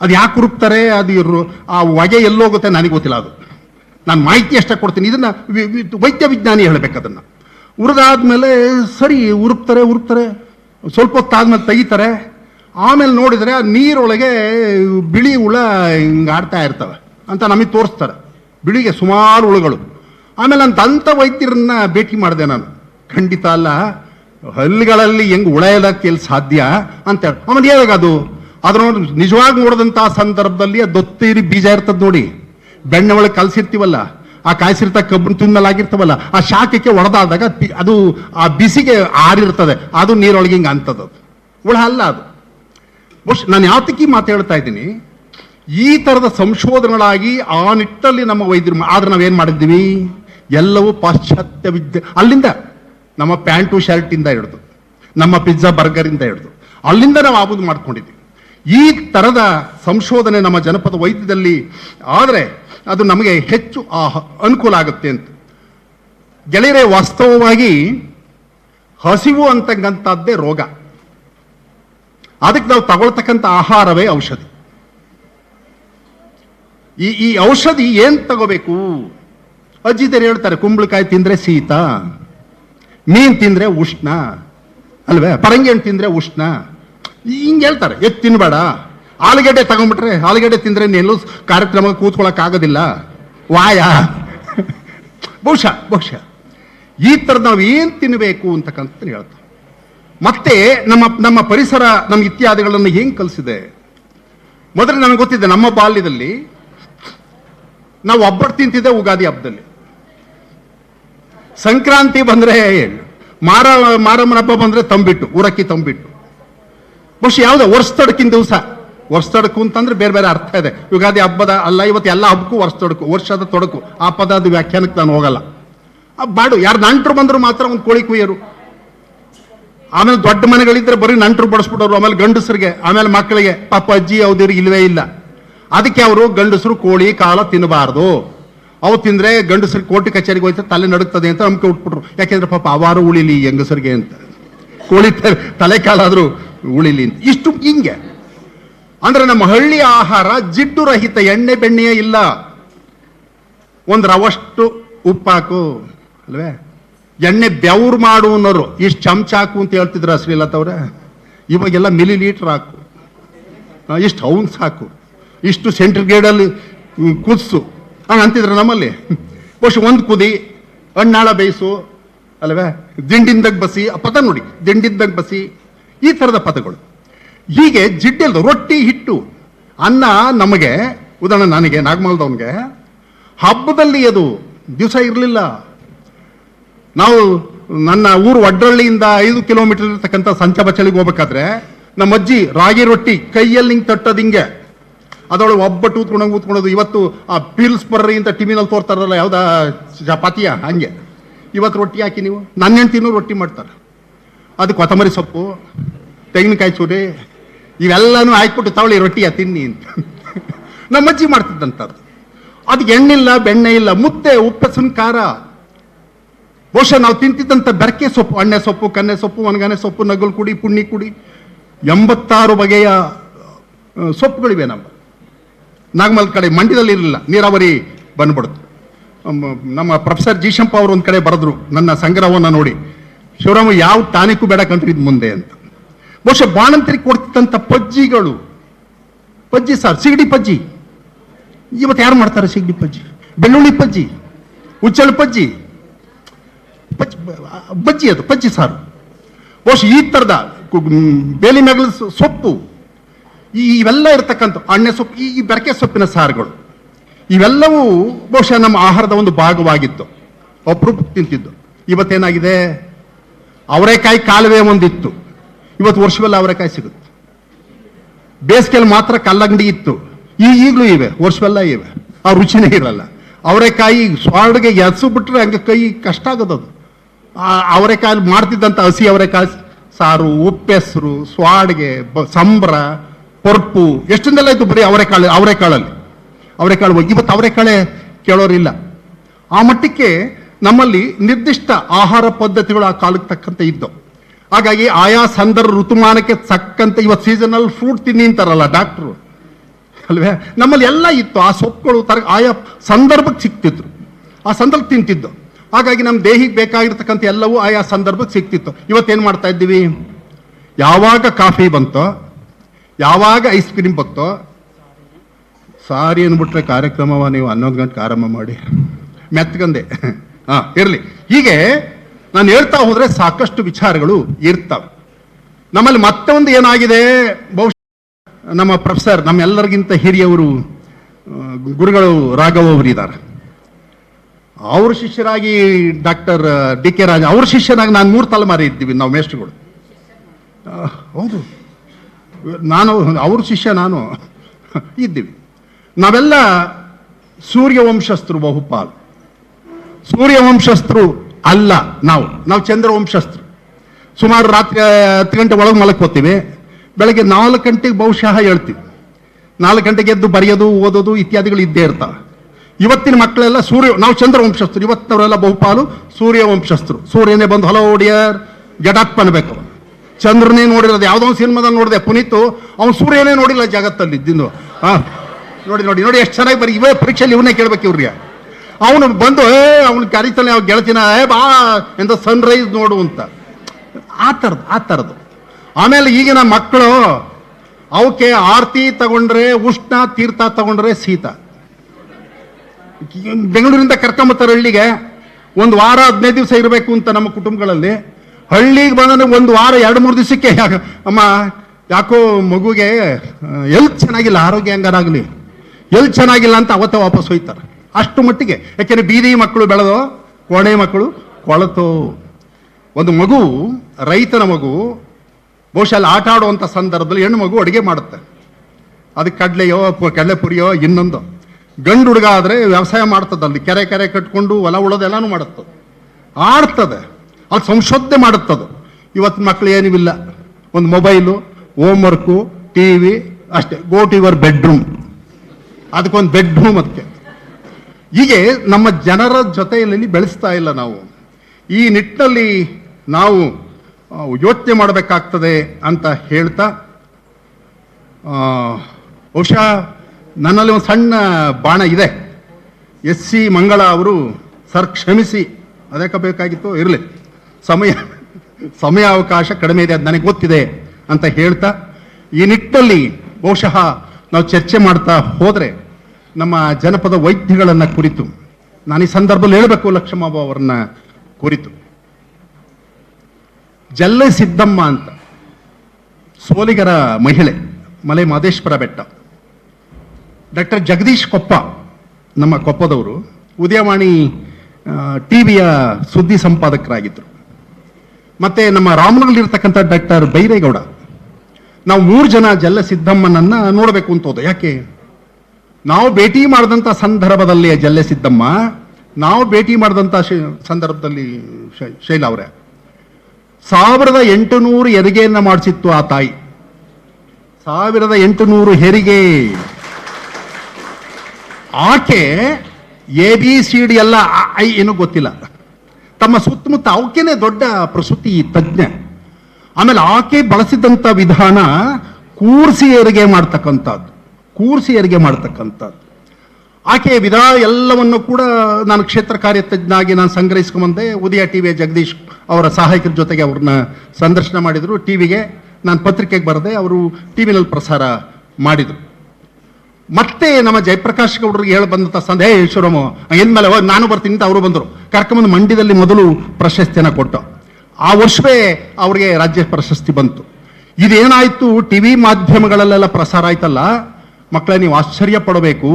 ಅದು ಯಾಕೆ ಉರುಪ್ತಾರೆ? ಅದು ಇರು ಆ ಹೊಗೆ ಎಲ್ಲೋಗುತ್ತೆ ನನಗೆ ಗೊತ್ತಿಲ್ಲ ಅದು. ನಾನು ಮಾಹಿತಿ ಅಷ್ಟೇ ಕೊಡ್ತೀನಿ. ಇದನ್ನು ವೈದ್ಯ ವಿಜ್ಞಾನಿ ಹೇಳಬೇಕು ಅದನ್ನ. ಉರಿದಾದ್ಮೇಲೆ ಸರಿ ಉರುಪ್ತಾರೆ ಉರುಪ್ತಾರೆ ಸ್ವಲ್ಪ ಹೊತ್ತಾದ್ಮೇಲೆ ತೆಗಿತಾರೆ. ಆಮೇಲೆ ನೋಡಿದರೆ ಆ ನೀರೊಳಗೆ ಬಿಳಿ ಹುಳ ಹಿಂಗೆ ಆಡ್ತಾ ಇರ್ತವೆ ಅಂತ ನಮಗೆ ತೋರಿಸ್ತಾರೆ. ಬಿಳಿಗೆ ಸುಮಾರು ಹುಳುಗಳು. ಆಮೇಲೆ ಅಂತ ಅಂಥ ವೈದ್ಯರನ್ನ ಭೇಟಿ ಮಾಡಿದೆ ನಾನು. ಖಂಡಿತ ಅಲ್ಲ ಹಲ್ಲುಗಳಲ್ಲಿ ಹೆಂಗೆ ಇಲ್ಲಕ್ಕೆ ಎಲ್ಲಿ ಸಾಧ್ಯ ಅಂತ ಹೇಳಿ. ಆಮೇಲೆ ಹೇಗೆ ಅದು? ಅದ್ರ ನೋಡಿ, ನಿಜವಾಗಿ ನೋಡಿದಂಥ ಸಂದರ್ಭದಲ್ಲಿ ಅದು ದೊತ್ತೀರಿ ಬೀಜ ಇರ್ತದೆ ನೋಡಿ. ಬೆಣ್ಣೆ ಒಳಗೆ ಕಲಸಿರ್ತೀವಲ್ಲ ಆ ಕಾಯಿಸಿರ್ತ ಕಬ್ಬು ಮೇಲೆ ಆಗಿರ್ತವಲ್ಲ ಆ ಶಾಖಕ್ಕೆ ಒಡೆದಾದಾಗ ಅದು ಆ ಬಿಸಿಗೆ ಆರಿರ್ತದೆ, ಅದು ನೀರೊಳಗೆ ಹಿಂಗೆ ಅಂತದ್ದು. ಹುಳ ಅಲ್ಲ ಅದು. ಬಹುಶಃ ನಾನು ಯಾತಕ್ಕೆ ಮಾತು ಹೇಳ್ತಾ ಇದ್ದೀನಿ, ಈ ಥರದ ಸಂಶೋಧನೆಗಳಾಗಿ ಆ ನಿಟ್ಟಲ್ಲಿ ನಮ್ಮ ವೈದ್ಯರು ಆದ್ರೆ ನಾವೇನು ಮಾಡಿದ್ದೀವಿ? ಎಲ್ಲವೂ ಪಾಶ್ಚಾತ್ಯ ವಿದ್ಯೆ ಅಲ್ಲಿಂದ ನಮ್ಮ ಪ್ಯಾಂಟು ಶರ್ಟಿಂದ ಹಿಡಿದು, ನಮ್ಮ ಪಿಜ್ಜಾ ಬರ್ಗರಿಂದ ಹಿಡಿದು, ಅಲ್ಲಿಂದ ನಾವು ಆಬುದು ಮಾಡ್ಕೊಂಡಿದ್ವಿ ಈ ಥರದ ಸಂಶೋಧನೆ ನಮ್ಮ ಜನಪದ ವೈದ್ಯದಲ್ಲಿ, ಆದರೆ ಅದು ನಮಗೆ ಹೆಚ್ಚು ಅನುಕೂಲ ಆಗುತ್ತೆ ಅಂತ. ಗೆಳೆಯರೇ, ವಾಸ್ತವವಾಗಿ ಹಸಿವು ಅಂತಕ್ಕಂಥದ್ದೇ ರೋಗ. ಅದಕ್ಕೆ ನಾವು ತಗೊಳ್ತಕ್ಕಂಥ ಆಹಾರವೇ ಔಷಧಿ. ಈ ಈ ಔಷಧಿ ಏನ್ ತಗೋಬೇಕು? ಅಜ್ಜಿದರು ಹೇಳ್ತಾರೆ, ಕುಂಬಳಕಾಯಿ ತಿಂದರೆ ಶೀತ, ಮೀನು ತಿಂದರೆ ಉಷ್ಣ, ಅಲ್ವೇ? ಪರಂಗಿ ಹಣ್ಣು ತಿಂದರೆ ಉಷ್ಣ. ಹಿಂಗೆ ಹೇಳ್ತಾರೆ ಎತ್ ತಿನ್ಬೇಡ. ಆಲೂಗಡ್ಡೆ ತಗೊಂಡ್ಬಿಟ್ರೆ ಆಲೂಗಡ್ಡೆ ತಿಂದ್ರೆ ಎಲ್ಲೂ ಕಾರ್ಯಕ್ರಮ ಕೂತ್ಕೊಳ್ಳೋಕ್ಕಾಗೋದಿಲ್ಲ ವಾಯ. ಬಹುಶಃ ಬಹುಶಃ. ಈ ಥರದ ನಾವು ಏನು ತಿನ್ನಬೇಕು ಅಂತಕ್ಕಂಥ ಹೇಳ್ತಾ ಮತ್ತೆ ನಮ್ಮ ನಮ್ಮ ಪರಿಸರ, ನಮ್ಮ ಇತ್ಯಾದಿಗಳನ್ನು ಹೆಂಗ್ ಕಲಿಸಿದೆ? ಮೊದಲು ನನಗೆ ಗೊತ್ತಿದೆ, ನಮ್ಮ ಬಾಲ್ಯದಲ್ಲಿ ನಾವು ಒಬ್ಬರು ತಿಂತಿದ್ದೆ ಉಗಾದಿ ಹಬ್ಬದಲ್ಲಿ. ಸಂಕ್ರಾಂತಿ ಬಂದ್ರೆ ಮಾರ ಮಾರಮ್ಮನ ಹಬ್ಬ ಬಂದ್ರೆ ತಂಬಿಟ್ಟು, ಉರಕ್ಕಿ ತಂಬಿಟ್ಟು. ಬಹುಶಃ ವರ್ಷ ತಡಕಿನ ದಿವಸ. ವರ್ಷದಡಕು ಅಂತಂದ್ರೆ ಬೇರೆ ಬೇರೆ ಅರ್ಥ ಇದೆ. ಯುಗಾದಿ ಹಬ್ಬದ ಅಲ್ಲ, ಇವತ್ತು ಎಲ್ಲ ಹಬ್ಬಕ್ಕೂ ವರ್ಷ ತೊಡಕು ವರ್ಷದ ತೊಡಕು. ಆ ಪದದ ವ್ಯಾಖ್ಯಾನಕ್ಕೆ ನಾನು ಹೋಗಲ್ಲ. ಆ ಬಾಡು, ಯಾರು ನಂಟರು ಬಂದರು ಮಾತ್ರ ಒಂದು ಕೋಳಿ ಕುಯ್ಯರು. ಆಮೇಲೆ ದೊಡ್ಡ ಮನೆಗಳಿದ್ರೆ ಬರೀ ನಂಟರು ಬಡಿಸ್ಬಿಡೋರು, ಆಮೇಲೆ ಗಂಡಸರಿಗೆ, ಆಮೇಲೆ ಮಕ್ಕಳಿಗೆ, ಪಾಪ ಅಜ್ಜಿ ಅವ್ದಿರಿಗೆ ಇಲ್ಲವೇ ಇಲ್ಲ. ಅದಕ್ಕೆ ಅವರು ಗಂಡಸರು ಕೋಳಿ ಕಾಲ ತಿನ್ನಬಾರ್ದು. ಅವು ತಿಂದರೆ ಗಂಡಸರು ಕೋಟಿ ಕಚೇರಿಗೆ ಹೋಯ್ತು, ತಲೆ ನಡುಕ್ತದೆ ಅಂತ ನಂಬಿಕೆ ಉಟ್ಬಿಟ್ರು. ಯಾಕೆಂದ್ರೆ ಪಾಪ ಅವಾರು ಉಳಿಲಿ ಹೆಂಗಸರಿಗೆ ಅಂತ. ಕೋಳಿ ತಲೆ ಕಾಲಾದ್ರೂ ಉಳಿಲಿ ಅಂತ. ಇಷ್ಟು ಹಿಂಗೆ. ಅಂದ್ರೆ ನಮ್ಮ ಹಳ್ಳಿ ಆಹಾರ ಜಿಡ್ಡು ರಹಿತ ಎಣ್ಣೆ ಬೆಣ್ಣೆಯೇ ಇಲ್ಲ. ಒಂದು ರವಷ್ಟು ಉಪ್ಪಾಕು, ಅಲ್ವೇ? ಎಣ್ಣೆ ಬೆವ್ರು ಮಾಡು ಅನ್ನೋರು, ಇಷ್ಟು ಚಮಚ ಹಾಕು ಅಂತ ಹೇಳ್ತಿದ್ರು ಶ್ರೀಲತ್ ಅವ್ರೆ. ಇವಾಗೆಲ್ಲ ಮಿಲಿ ಲೀಟ್ರ್ ಹಾಕು ಇಷ್ಟು ಔನ್ಸ್ ಹಾಕು. ಇಷ್ಟು ಸೆಂಟ್ರಿಗೇಡಲ್ಲಿ ಕುದಿಸು. ಅಂತಿದ್ರು ನಮ್ಮಲ್ಲಿ. ಬಹುಶಃ ಒಂದು ಕುದಿ, ಹಣ್ಣಾಳ ಬೇಯಿಸು, ಅಲ್ವೇ? ದಿಂಡಿಂದಾಗ ಬಸಿ, ಆ ಪದ ನೋಡಿ, ದಿಂಡಿಂದಾಗ ಬಸಿ, ಈ ಥರದ ಪದಗಳು ಹೀಗೆ ಜಿಡ್ಡೆಲ್ದು ರೊಟ್ಟಿ ಹಿಟ್ಟು. ಅನ್ನ ನಮಗೆ, ಉದಾಹರಣೆ ನನಗೆ ನಾಗಮಲ್ದವನಿಗೆ ಹಬ್ಬದಲ್ಲಿ ಅದು ದಿವಸ ಇರಲಿಲ್ಲ. ನಾವು ನನ್ನ ಊರು ಒಡ್ರಳ್ಳಿಯಿಂದ ಐದು ಕಿಲೋಮೀಟರ್ ಇರ್ತಕ್ಕಂಥ ಸಂಚ ಬಚ್ಚಳಿಗೆ ಹೋಗ್ಬೇಕಾದ್ರೆ ನಮ್ಮ ಅಜ್ಜಿ ರಾಗಿ ರೊಟ್ಟಿ ಕೈಯಲ್ಲಿ ಹಿಂಗೆ ತಟ್ಟೋದು ಹಿಂಗೆ. ಅದರೊಳಗೆ ಒಬ್ಬಟ್ಟು ಊತ್ಕೊಂಡಂಗೆ ಊತ್ಕೊಳೋದು ಇವತ್ತು ಆ ಪೀಲ್ಸ್ ಬರ್ರಿ ಅಂತ ಟಿವಿನಲ್ಲಿ ತೋರ್ತಾರಲ್ಲ, ಯಾವ್ದಾ ಚಪಾತಿಯ? ಹಂಗೆ. ಇವತ್ತು ರೊಟ್ಟಿ ಹಾಕಿ ನೀವು? ನನ್ನ ಹೆಂಡ್ತಿನೂ ರೊಟ್ಟಿ ಮಾಡ್ತಾರೆ. ಅದು ಕೊತ್ತಂಬರಿ ಸೊಪ್ಪು, ತೆಂಗಿನಕಾಯಿ ಚೂರಿ ಇವೆಲ್ಲನೂ ಹಾಕ್ಬಿಟ್ಟು ತವಳಿ ರೊಟ್ಟಿಯ ತಿನ್ನಿ ಅಂತ. ನಮ್ಮ ಅಜ್ಜಿ ಮಾಡ್ತಿದ್ದಂಥದ್ದು. ಅದು ಎಣ್ಣಿಲ್ಲ, ಬೆಣ್ಣೆ ಇಲ್ಲ, ಮುದ್ದೆ, ಉಪ್ಪು ಖಾರ. ಬಹುಶಃ ನಾವು ತಿಂತಿದ್ದಂಥ ಬೆರಕೆ ಸೊಪ್ಪು, ಅಣ್ಣೆ ಸೊಪ್ಪು, ಕನ್ನೆ ಸೊಪ್ಪು, ಒಣಗನೆ ಸೊಪ್ಪು, ನಗಲು ಕುಡಿ, ಪುಣ್ಣಿ ಕುಡಿ, ಎಂಬತ್ತಾರು ಬಗೆಯ ಸೊಪ್ಪುಗಳಿವೆ ನಮ್ಮ. ನಾಗಮಲ್ ಕಡೆ ಮಂಡ್ಯದಲ್ಲಿ ಇರಲಿಲ್ಲ, ನೀರಾವರಿ ಬಂದ್ಬಿಡ್ತು ನಮ್ಮ ಪ್ರೊಫೆಸರ್ ಜೀಶಂಪ ಅವರು ಒಂದು ಕಡೆ ಬರೆದ್ರು, ನನ್ನ ಸಂಗ್ರಹವನ್ನು ನೋಡಿ. ಶಿವರಾಮ, ಯಾವ ಟಾನಿಕ್ಕು ಬೇಡ ಕಂತ್ರಿದ್ ಮುಂದೆ ಅಂತ. ಬಹುಶಃ ಬಾಣಂತರಿ ಕೊಡ್ತಿದ್ದಂಥ ಪಜ್ಜಿಗಳು. ಪಜ್ಜಿ ಸರ್ ಸಿಗಡಿ ಪಜ್ಜಿ. ಇವತ್ತು ಯಾರು ಮಾಡ್ತಾರೆ ಸಿಗಡಿ ಪಜ್ಜಿ? ಬೆಳ್ಳುಳ್ಳಿ ಪಜ್ಜಿ, ಉಚ್ಚಳ ಪಜ್ಜಿ. ಪಜ್ಜಿ ಬಜ್ಜಿ ಅದು, ಪಜ್ಜಿ ಸಾರು ಬಹುಶಃ ಈ ಥರದ ಬೇಲಿ ಮೆಗಲ ಸೊಪ್ಪು. ಈ, ಇವೆಲ್ಲ ಇರತಕ್ಕಂಥ ಅಣ್ಣೆ ಸೊಪ್ಪು, ಈ ಬೆರಕೆ ಸೊಪ್ಪಿನ ಸಾರುಗಳು ಇವೆಲ್ಲವೂ ಬಹುಶಃ ನಮ್ಮ ಆಹಾರದ ಒಂದು ಭಾಗವಾಗಿತ್ತು. ಅಪರೂಪ ತಿಂತಿದ್ದು. ಇವತ್ತೇನಾಗಿದೆ? ಅವರೇಕಾಯಿ ಕಾಲುವೆ ಒಂದಿತ್ತು. ಇವತ್ತು ವರ್ಷವೆಲ್ಲ ಅವರೆಕಾಯಿ ಸಿಗುತ್ತೆ. ಬೇಸಿಗೆಯಲ್ಲಿ ಮಾತ್ರ ಕಲ್ಲಂಗಡಿ ಇತ್ತು. ಈ ಈಗಲೂ ಇವೆ, ವರ್ಷವೆಲ್ಲ ಇವೆ. ಆ ರುಚಿನೇ ಇರಲ್ಲ. ಅವರೆಕಾಯಿ ಸ್ವಾಡ್ಗೆ ಎಸು ಬಿಟ್ರೆ ಹಂಗೆ ಕೈ ಕಷ್ಟ ಆಗೋದದು ಅವರೆಕಾಯಿ ಮಾಡ್ತಿದ್ದಂಥ ಹಸಿ ಅವರೆಕಾಯಿ ಸಾರು, ಉಪ್ಪೆಸರು, ಸ್ವಾಡ್ಗೆ ಬ, ಸಂಬ್ರ, ಪರ್ಪು ಎಷ್ಟೊಂದೆಲ್ಲ ಇತ್ತು ಬರೀ ಅವರೆಕಾಳು ಅವರೆಕಾಳಲ್ಲಿ ಅವರೆಕಾಳು ಹೋಗಿ, ಇವತ್ತು ಅವರೆಕಾಳೆ ಕೇಳೋರಿಲ್ಲ. ಆ ಮಟ್ಟಕ್ಕೆ ನಮ್ಮಲ್ಲಿ ನಿರ್ದಿಷ್ಟ ಆಹಾರ ಪದ್ಧತಿಗಳು ಆ ಕಾಲಕ್ಕೆ ತಕ್ಕಂತೆ ಇದ್ದವು. ಹಾಗಾಗಿ ಆಯಾ ಸಂದರ್ಭ ಋತುಮಾನಕ್ಕೆ ತಕ್ಕಂತೆ ಇವತ್ತು ಸೀಸನಲ್ ಫ್ರೂಟ್ ತಿನ್ನಿ ಅಂತಾರಲ್ಲ ಡಾಕ್ಟ್ರು ಅಲ್ವೇ? ನಮ್ಮಲ್ಲಿ ಎಲ್ಲ ಇತ್ತು. ಆ ಸೊಪ್ಪುಗಳು ತರ ಆಯಾ ಸಂದರ್ಭಕ್ಕೆ ಸಿಕ್ತಿತ್ತು. ಆ ಸಂದರ್ಭ ತಿಂತಿದ್ದು. ಹಾಗಾಗಿ ನಮ್ಮ ದೇಹಿಗೆ ಬೇಕಾಗಿರ್ತಕ್ಕಂಥ ಎಲ್ಲವೂ ಆಯಾ ಸಂದರ್ಭಕ್ಕೆ ಸಿಕ್ತಿತ್ತು. ಇವತ್ತೇನು ಮಾಡ್ತಾ ಇದ್ದೀವಿ? ಯಾವಾಗ ಕಾಫಿ ಬಂತೋ, ಯಾವಾಗ ಐಸ್ ಕ್ರೀಮ್ ಬಂತೋ ಸಾರಿ ಅಂದ್ಬಿಟ್ರೆ ಕಾರ್ಯಕ್ರಮವ ನೀವು ಹನ್ನೊಂದು ಗಂಟೆಗೆ ಆರಂಭ ಮಾಡಿ. ಮೆತ್ಕಂದೆ ಹಾಂ, ಇರಲಿ. ಹೀಗೆ ನಾನು ಹೇಳ್ತಾ ಹೋದರೆ ಸಾಕಷ್ಟು ವಿಚಾರಗಳು ಇರ್ತವೆ. ನಮ್ಮಲ್ಲಿ ಮತ್ತೊಂದು ಏನಾಗಿದೆ? ಬಹುಶಃ ನಮ್ಮ ಪ್ರೊಫೆಸರ್, ನಮ್ಮೆಲ್ಲರಿಗಿಂತ ಹಿರಿಯವರು ಗುರುಗಳು ರಾಘವ ಅವರು ಇದ್ದಾರೆ ಅವ್ರ ಶಿಷ್ಯರಾಗಿ ಡಾಕ್ಟರ್ ಡಿ ಕೆ ರಾಜ, ಅವ್ರ ಶಿಷ್ಯನಾಗಿ ನಾನು ಮೂರು ತಲೆಮಾರಿ ಇದ್ದೀವಿ ನಾವು ಮೇಷ್ಟ್ರುಗಳು. ಹೌದು. ನಾನು, ಅವ್ರ ಶಿಷ್ಯ ನಾನು ಇದ್ದೀವಿ. ನಾವೆಲ್ಲ ಸೂರ್ಯವಂಶಸ್ಥರು ಬಹುಪಾಲು. ಸೂರ್ಯವಂಶಸ್ಥರು ಅಲ್ಲ, ನಾವು ನಾವು ಚಂದ್ರವಂಶಸ್ಥರು ಸುಮಾರು ರಾತ್ರಿ ಹತ್ತು ಗಂಟೆ ಒಳಗೆ ಮಲಕ್ಕೋತೀವಿ ಬೆಳಗ್ಗೆ ನಾಲ್ಕು ಗಂಟೆಗೆ ಬಹುಶಃ ಹೇಳ್ತೀವಿ. ನಾಲ್ಕು ಗಂಟೆಗೆ ಎದ್ದು ಬರೆಯೋದು, ಓದೋದು ಇತ್ಯಾದಿಗಳು ಇದ್ದೇ ಇರ್ತಾವೆ. ಇವತ್ತಿನ ಮಕ್ಕಳೆಲ್ಲ ಸೂರ್ಯ, ನಾವು ಚಂದ್ರವಂಶಸ್ಥರು ಇವತ್ತಿನವರೆಲ್ಲ ಬಹುಪಾಲು ಸೂರ್ಯ ವಂಶಸ್ಥರು. ಸೂರ್ಯನೇ ಬಂದು, ಹಲೋ, ಡಿಯರ್ ಗೆಟಪ್ ಅನ್ಬೇಕು ಅವನು. ಚಂದ್ರನೇ ನೋಡಿರೋದು, ಯಾವುದೋ ಒಂದು ಸಿನಿಮಾದಲ್ಲಿ ನೋಡಿದೆ, ಪುನೀತು, ಅವ್ನು ಸೂರ್ಯನೇ ನೋಡಿಲ್ಲ ಜಗತ್ತಲ್ಲಿ, ಇದ್ದಿದ್ದು. ಹಾಂ ನೋಡಿ ನೋಡಿ ನೋಡಿ, ಎಷ್ಟು ಚೆನ್ನಾಗಿ ಬರೀ, ಇವೇ ಪರೀಕ್ಷೆಯಲ್ಲಿ ಇವನ್ನೇ ಕೇಳ್ಬೇಕು ಇವ್ರಿಗೆ. ಅವನು ಬಂದು, ಏ, ಅವನು ಕರೀತಾನೆ, ಅವ್ನು ಗೆಳತಿನ, ಏ, ಬಾ, ಎಂತ ಸನ್ರೈಸ್ ನೋಡು ಅಂತ. ಆ ಥರದ್ದು ಆ ಥರದ್ದು ಆಮೇಲೆ ಈಗಿನ ಮಕ್ಕಳು, ಅವಕ್ಕೆ ಆರತಿ ತಗೊಂಡ್ರೆ, ಉಷ್ಣ ತೀರ್ಥ ತಗೊಂಡ್ರೆ ಶೀತ ಬೆಂಗಳೂರಿಂದ ಕರ್ಕೊಂಬತ್ತಾರೆ ಹಳ್ಳಿಗೆ, ಒಂದು ವಾರ ಹದಿನೈದು ದಿವಸ ಇರಬೇಕು ಅಂತ ನಮ್ಮ ಕುಟುಂಬಗಳಲ್ಲಿ. ಹಳ್ಳಿಗೆ ಬಂದ್ರೆ ಒಂದು ವಾರ, ಎರಡು, ಮೂರು ದಿವಸಕ್ಕೆ ಅಮ್ಮ, ಯಾಕೋ ಮಗುಗೆ ಎಲ್ಲಿ ಚೆನ್ನಾಗಿಲ್ಲ, ಆರೋಗ್ಯ ಹೆಂಗಾರಾಗಲಿ ಎಲ್ಲಿ ಚೆನ್ನಾಗಿಲ್ಲ ಅಂತ ಅವತ್ತ ವಾಪಸ್ ಹೋಯ್ತಾರೆ. ಅಷ್ಟು ಮಟ್ಟಿಗೆ. ಯಾಕೆಂದರೆ ಬೀದಿ ಮಕ್ಕಳು ಬೆಳೆದೋ, ಕೋಣೆ ಮಕ್ಕಳು ಕೊಳತು. ಒಂದು ಮಗು, ರೈತನ ಮಗು, ಬಹುಶಃ ಅಲ್ಲಿ ಆಟ ಆಡುವಂಥ ಸಂದರ್ಭದಲ್ಲಿ ಹೆಣ್ಣು ಮಗು ಅಡುಗೆ ಮಾಡುತ್ತೆ. ಅದು ಕಡಲೆಯೋ ಕಡಲೆ ಪುರಿಯೋ ಇನ್ನೊಂದು. ಗಂಡು ಹುಡುಗ ಆದರೆ ವ್ಯವಸಾಯ ಮಾಡ್ತದೆ ಅಲ್ಲಿ. ಕೆರೆ ಕೆರೆ ಕಟ್ಕೊಂಡು ಹೊಲ ಉಳೋದೆಲ್ಲನೂ ಮಾಡುತ್ತದೆ ಆಡ್ತದೆ. ಅದು ಸಂಶೋಧನೆ ಮಾಡುತ್ತದು ಇವತ್ತು ಮಕ್ಕಳು ಏನಿವಿಲ್ಲ. ಒಂದು ಮೊಬೈಲು ಹೋಮ್ವರ್ಕು ಟಿ ವಿ ಅಷ್ಟೇ. ಗೋ ಟು ಯುವರ್ ಬೆಡ್ರೂಮ್ ಅದಕ್ಕೊಂದು ಬೆಡ್ರೂಮ್ ಅದಕ್ಕೆ. ಹೀಗೆ ನಮ್ಮ ಜನರ ಜೊತೆಯಲ್ಲಿ ಬೆಳೆಸ್ತಾ ಇಲ್ಲ ನಾವು. ಈ ನಿಟ್ಟಿನಲ್ಲಿ ನಾವು ಯೋಚನೆ ಮಾಡಬೇಕಾಗ್ತದೆ ಅಂತ ಹೇಳ್ತಾ ಬಹುಶಃ ನನ್ನಲ್ಲಿ ಒಂದು ಸಣ್ಣ ಬಾಣ ಇದೆ. ಎಸ್ ಸಿ ಮಂಗಳ ಅವರು, ಸರ್, ಕ್ಷಮಿಸಿ, ಅದಕ್ಕೆ ಬೇಕಾಗಿತ್ತು, ಇರಲಿ. ಸಮಯ, ಸಮಯಾವಕಾಶ ಕಡಿಮೆ ಇದೆ ಅದು ನನಗೆ ಗೊತ್ತಿದೆ ಅಂತ ಹೇಳ್ತಾ, ಈ ನಿಟ್ಟಿನಲ್ಲಿ ಬಹುಶಃ ನಾವು ಚರ್ಚೆ ಮಾಡ್ತಾ ಹೋದರೆ ನಮ್ಮ ಜನಪದ ವೈದ್ಯಗಳನ್ನು ಕುರಿತು, ನಾನು ಈ ಸಂದರ್ಭದಲ್ಲಿ ಹೇಳಬೇಕು ಲಕ್ಷ್ಮಬಾಬು ಅವರನ್ನ ಕುರಿತು. ಜಲ್ಲೆ ಸಿದ್ದಮ್ಮ ಅಂತ ಸೋಲಿಗರ ಮಹಿಳೆ, ಮಲೆ ಮಾದೇಶ್ವರ ಬೆಟ್ಟ. ಡಾಕ್ಟರ್ ಜಗದೀಶ್ ಕೊಪ್ಪ, ನಮ್ಮ ಕೊಪ್ಪದವರು, ಉದಯವಾಣಿ ಟಿ ವಿಯ ಸುದ್ದಿ ಸಂಪಾದಕರಾಗಿದ್ದರು ಮತ್ತೆ ನಮ್ಮ ರಾಮನಗರಲ್ಲಿರ್ತಕ್ಕಂಥ ಡಾಕ್ಟರ್ ಬೈರೇಗೌಡ. ನಾವು ಮೂರು ಜನ ಜಲ್ಲ ಸಿದ್ದಮ್ಮನನ್ನ ನೋಡಬೇಕು ಅಂತ ಹೋದ. ಯಾಕೆ? ನಾವು ಭೇಟಿ ಮಾಡಿದಂಥ ಸಂದರ್ಭದಲ್ಲಿ ಜಲ್ಲೆ ಸಿದ್ದಮ್ಮ, ನಾವು ಭೇಟಿ ಮಾಡಿದಂಥ ಸಂದರ್ಭದಲ್ಲಿ ಶೈಲಾ ಅವರೇ. ಸಾವಿರದ ಎಂಟುನೂರು ಹೆರಿಗೆಯನ್ನು ಮಾಡಿಸಿತ್ತು ಆ ತಾಯಿ. ಸಾವಿರದ ಎಂಟುನೂರು ಹೆರಿಗೆ. ಆಕೆ ಎ, ಬಿ, ಸಿ, ಡಿ ಎಲ್ಲ ಐ ಏನು ಗೊತ್ತಿಲ್ಲ. ತಮ್ಮ ಸುತ್ತಮುತ್ತ ಅವಕ್ಕೇನೆ ದೊಡ್ಡ ಪ್ರಸೂತಿ ತಜ್ಞ. ಆಮೇಲೆ ಆಕೆ ಬಳಸಿದಂಥ ವಿಧಾನ ಕೂರ್ಸಿ ಹೆರಿಗೆ ಮಾಡ್ತಕ್ಕಂಥದ್ದು. ಕೂರ್ಸಿ ಹೆರಿಗೆ ಮಾಡ್ತಕ್ಕಂಥದ್ದು. ಆಕೆಯ ವಿಧ ಎಲ್ಲವನ್ನು ಕೂಡ ನಾನು ಕ್ಷೇತ್ರ ಕಾರ್ಯತಜ್ಞಾಗಿ ನಾನು ಸಂಗ್ರಹಿಸ್ಕೊಂಬಂದೆ ಉದಯ ಟಿ ವಿ ಜಗದೀಶ್ ಅವರ ಸಹಾಯಕರ ಜೊತೆಗೆ ಅವ್ರನ್ನ ಸಂದರ್ಶನ ಮಾಡಿದರು. ಟಿ ವಿಗೆ ನಾನು ಪತ್ರಿಕೆಗೆ ಬರೆದೆ ಅವರು ಟಿ ವಿನಲ್ಲಿ ಪ್ರಸಾರ ಮಾಡಿದರು. ಮತ್ತೆ ನಮ್ಮ ಜಯಪ್ರಕಾಶ್ ಗೌಡರಿಗೆ ಹೇಳಿ ಬಂದಂಥ ಸಂದೇಹ ಈಶ್ವರಮ್ಮ ಮೇಲೆ ನಾನು ಬರ್ತೀನಿ ಅಂತ ಅವರು ಬಂದರು. ಕರ್ಕೊಂಬಂದು ಮಂಡ್ಯದಲ್ಲಿ ಮೊದಲು ಪ್ರಶಸ್ತಿಯನ್ನು ಕೊಟ್ಟು. ಆ ವರ್ಷವೇ ಅವರಿಗೆ ರಾಜ್ಯ ಪ್ರಶಸ್ತಿ ಬಂತು. ಇದೇನಾಯಿತು, ಟಿ ವಿ ಮಾಧ್ಯಮಗಳಲ್ಲೆಲ್ಲ ಪ್ರಸಾರ ಆಯ್ತಲ್ಲ? ಮಕ್ಕಳೇ, ನೀವು ಆಶ್ಚರ್ಯ ಪಡಬೇಕು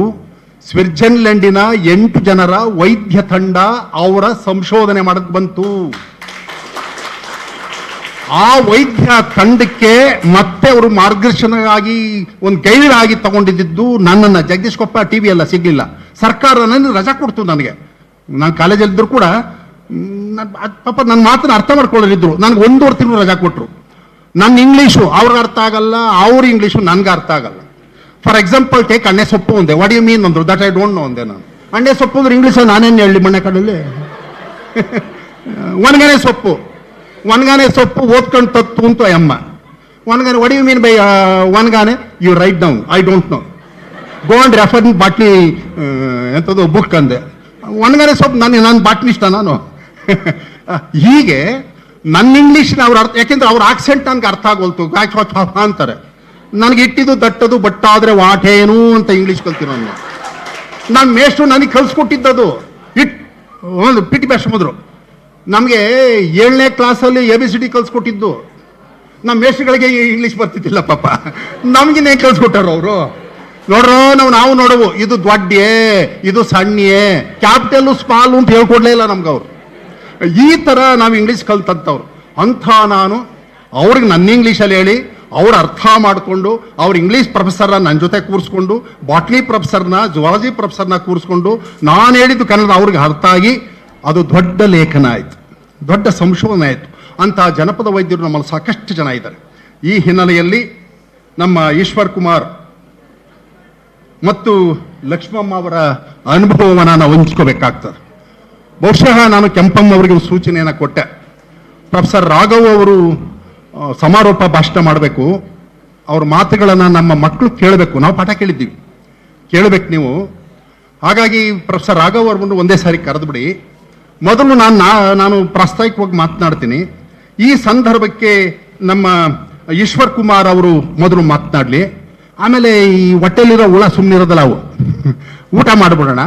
ಸ್ವಿಟ್ಜರ್ಲೆಂಡಿನ ಎಂಟು ಜನರ ವೈದ್ಯ ತಂಡ ಅವರ ಸಂಶೋಧನೆ ಮಾಡಕ್ ಬಂತು. ಆ ವೈದ್ಯ ತಂಡಕ್ಕೆ ಮತ್ತೆ ಅವರು ಮಾರ್ಗದರ್ಶನವಾಗಿ ಒಂದು ಗೈಡ್ ಆಗಿ ತಗೊಂಡಿದ್ದು ನನ್ನನ್ನು. ಜಗದೀಶ್ ಕೊಪ್ಪ ಟಿ ವಿ ಎಲ್ಲ ಸಿಗ್ಲಿಲ್ಲ. ಸರ್ಕಾರ ನನಗೆ ರಜಾ ಕೊಡ್ತು ನನಗೆ. ನಾನು ಕಾಲೇಜಲ್ಲಿದ್ದರೂ ಕೂಡ ಪಾಪ ನನ್ನ ಮಾತನ್ನ ಅರ್ಥ ಮಾಡ್ಕೊಳ್ಳೋರಿದ್ರು ನನಗೆ ಒಂದೂವರೆ ತಿಂಗಳು ರಜಾ ಕೊಟ್ಟರು ನನ್ನ ಇಂಗ್ಲೀಷು ಅವ್ರಿಗೆ ಅರ್ಥ ಆಗಲ್ಲ, ಅವ್ರ ಇಂಗ್ಲೀಷು ನನ್ಗೆ ಅರ್ಥ ಆಗಲ್ಲ. ಫಾರ್ ಎಕ್ಸಾಂಪಲ್ ಟೇಕ್ ಅಣ್ಣೆ ಸೊಪ್ಪು ಒಂದೆ ವಾಟ್ ಯು ಮೀನ್ ಅಂದ್ರು ದಟ್ ಐ ಡೋಂಟ್ ನೋ ಅಂದೆ ನಾನು. ಅಣ್ಣೆ ಸೊಪ್ಪು ಅಂದ್ರೆ ಇಂಗ್ಲೀಷಲ್ಲಿ ನಾನೇನು ಹೇಳಿ ಮಣ್ಣೆ ಕಡಲ್ಲಿ ಒಣಗನೆ ಸೊಪ್ಪು. ಒಣಗಾನೆ ಸೊಪ್ಪು ಓದ್ಕೊಂಡು ತತ್ತು ಅಂತ ಎಮ್ಮ. ಒಣಗಾನೆ what you mean by ಒಣಗಾನೆ you write down I don't know go and refer bottle ಎಂಥದ್ದು ಬುಕ್ ಅಂದೆ. ಒಣಗಾನೆ ಸೊಪ್ಪು ನಾನು ಬಾಟ್ಲಿ ಇಷ್ಟ ನಾನು. ಹೀಗೆ ನನ್ನ ಇಂಗ್ಲೀಷ್ನ ಅವ್ರ ಅರ್ಥ ಯಾಕೆಂದ್ರೆ ಅವ್ರ ಆಕ್ಸೆಂಟ್ ನನಗೆ ಅರ್ಥ ಆಗೋಲ್ತು. ಅಂತಾರೆ. ನನಗೆ ಇಟ್ಟಿದ್ದು ದಟ್ಟದು, ಬಟ್ಟಾದ್ರೆ ವಾಟೇನು ಅಂತ ಇಂಗ್ಲೀಷ್ ಕಲ್ತಿರೋ ನಾನು ಮೇಷ್ಟ್ರು ನನಗೆ ಕಲಿಸ್ಕೊಟ್ಟಿದ್ದದು. ಇಟ್, ಒಂದು ಪಿ ಟಿ ಮೊದಲು. ನಮಗೆ ಏಳನೇ ಕ್ಲಾಸಲ್ಲಿ ಎ ಬಿ ಸಿ ಡಿ ಕಲಿಸ್ಕೊಟ್ಟಿದ್ದು. ನಮ್ಮ ಮೇಷ್ಟ್ರುಗಳಿಗೆ ಇಂಗ್ಲೀಷ್ ಬರ್ತಿದ್ದಿಲ್ಲ ಪಾಪ. ನಮಗಿನ್ನೇ ಕಲಿಸ್ಕೊಟ್ಟಾರ ಅವರು. ನೋಡ್ರೋ, ನಾವು ನಾವು ನೋಡವು. ಇದು ದೊಡ್ಡೇ, ಇದು ಸಣ್ಣೇ ಕ್ಯಾಪಿಟಲ್ ಸ್ಮಾಲ್ ಅಂತ ಹೇಳ್ಕೊಡ್ಲೇ ಇಲ್ಲ ನಮ್ಗೆ ಅವರು. ಈ ಥರ ನಾವು ಇಂಗ್ಲೀಷ್ ಕಲ್ತಂಥವ್ರು ಅಂಥ ನಾನು ಅವ್ರಿಗೆ ನನ್ನ ಇಂಗ್ಲೀಷಲ್ಲಿ ಹೇಳಿ ಅವ್ರು ಅರ್ಥ ಮಾಡಿಕೊಂಡು ಅವ್ರು ಇಂಗ್ಲೀಷ್ ಪ್ರೊಫೆಸರ್ನ ನನ್ನ ಜೊತೆ ಕೂರಿಸ್ಕೊಂಡು ಬಾಟ್ಲಿ ಪ್ರೊಫೆಸರ್ನ ಜುವಾಲಜಿ ಪ್ರೊಫೆಸರ್ನ ಕೂರಿಸ್ಕೊಂಡು ನಾನು ಹೇಳಿದ್ದು ಕನ್ನಡ ಅವ್ರಿಗೆ ಅರ್ಥ ಆಗಿ ಅದು ದೊಡ್ಡ ಲೇಖನ ಆಯಿತು. ದೊಡ್ಡ ಸಂಶೋಧನೆ ಆಯಿತು. ಅಂತಹ ಜನಪದ ವೈದ್ಯರು ನಮ್ಮಲ್ಲಿ ಸಾಕಷ್ಟು ಜನ ಇದ್ದಾರೆ. ಈ ಹಿನ್ನೆಲೆಯಲ್ಲಿ ನಮ್ಮ ಈಶ್ವರ್ ಕುಮಾರ್ ಮತ್ತು ಲಕ್ಷ್ಮಮ್ಮ ಅವರ ಅನುಭವವನ್ನು ನಾವು ಹಂಚ್ಕೋಬೇಕಾಗ್ತದೆ. ಬಹುಶಃ ನಾನು ಕೆಂಪಮ್ಮ ಅವರಿಗೆ ಒಂದು ಸೂಚನೆಯನ್ನು ಕೊಟ್ಟೆ. ಪ್ರೊಫೆಸರ್ ರಾಘವ್ ಅವರು ಸಮಾರೋಪ ಭಾಷಣ ಮಾಡಬೇಕು. ಅವ್ರ ಮಾತುಗಳನ್ನು ನಮ್ಮ ಮಕ್ಕಳು ಕೇಳಬೇಕು. ನಾವು ಪಾಠ ಕೇಳಿದ್ದೀವಿ. ಕೇಳಬೇಕು ನೀವು. ಹಾಗಾಗಿ ಪ್ರೊಫೆಸರ್ ರಾಘವ್ ಒಂದೇ ಸಾರಿ ಕರೆದುಬಿಡಿ. ಮೊದಲು ನಾನು, ನಾ- ನಾನು ಪ್ರಾಸ್ತಾವಿಕವಾಗಿ ಮಾತನಾಡ್ತೀನಿ. ಈ ಸಂದರ್ಭಕ್ಕೆ ನಮ್ಮ ಈಶ್ವರ್ ಕುಮಾರ್ ಅವರು ಮೊದಲು ಮಾತನಾಡಲಿ. ಆಮೇಲೆ ಈ ಹೊಟ್ಟೆಲಿರೋ ಹುಳ ಸುಮ್ಮನಿರೋದಲ್ಲ ಅವು. ಊಟ ಮಾಡಿಬಿಡೋಣ.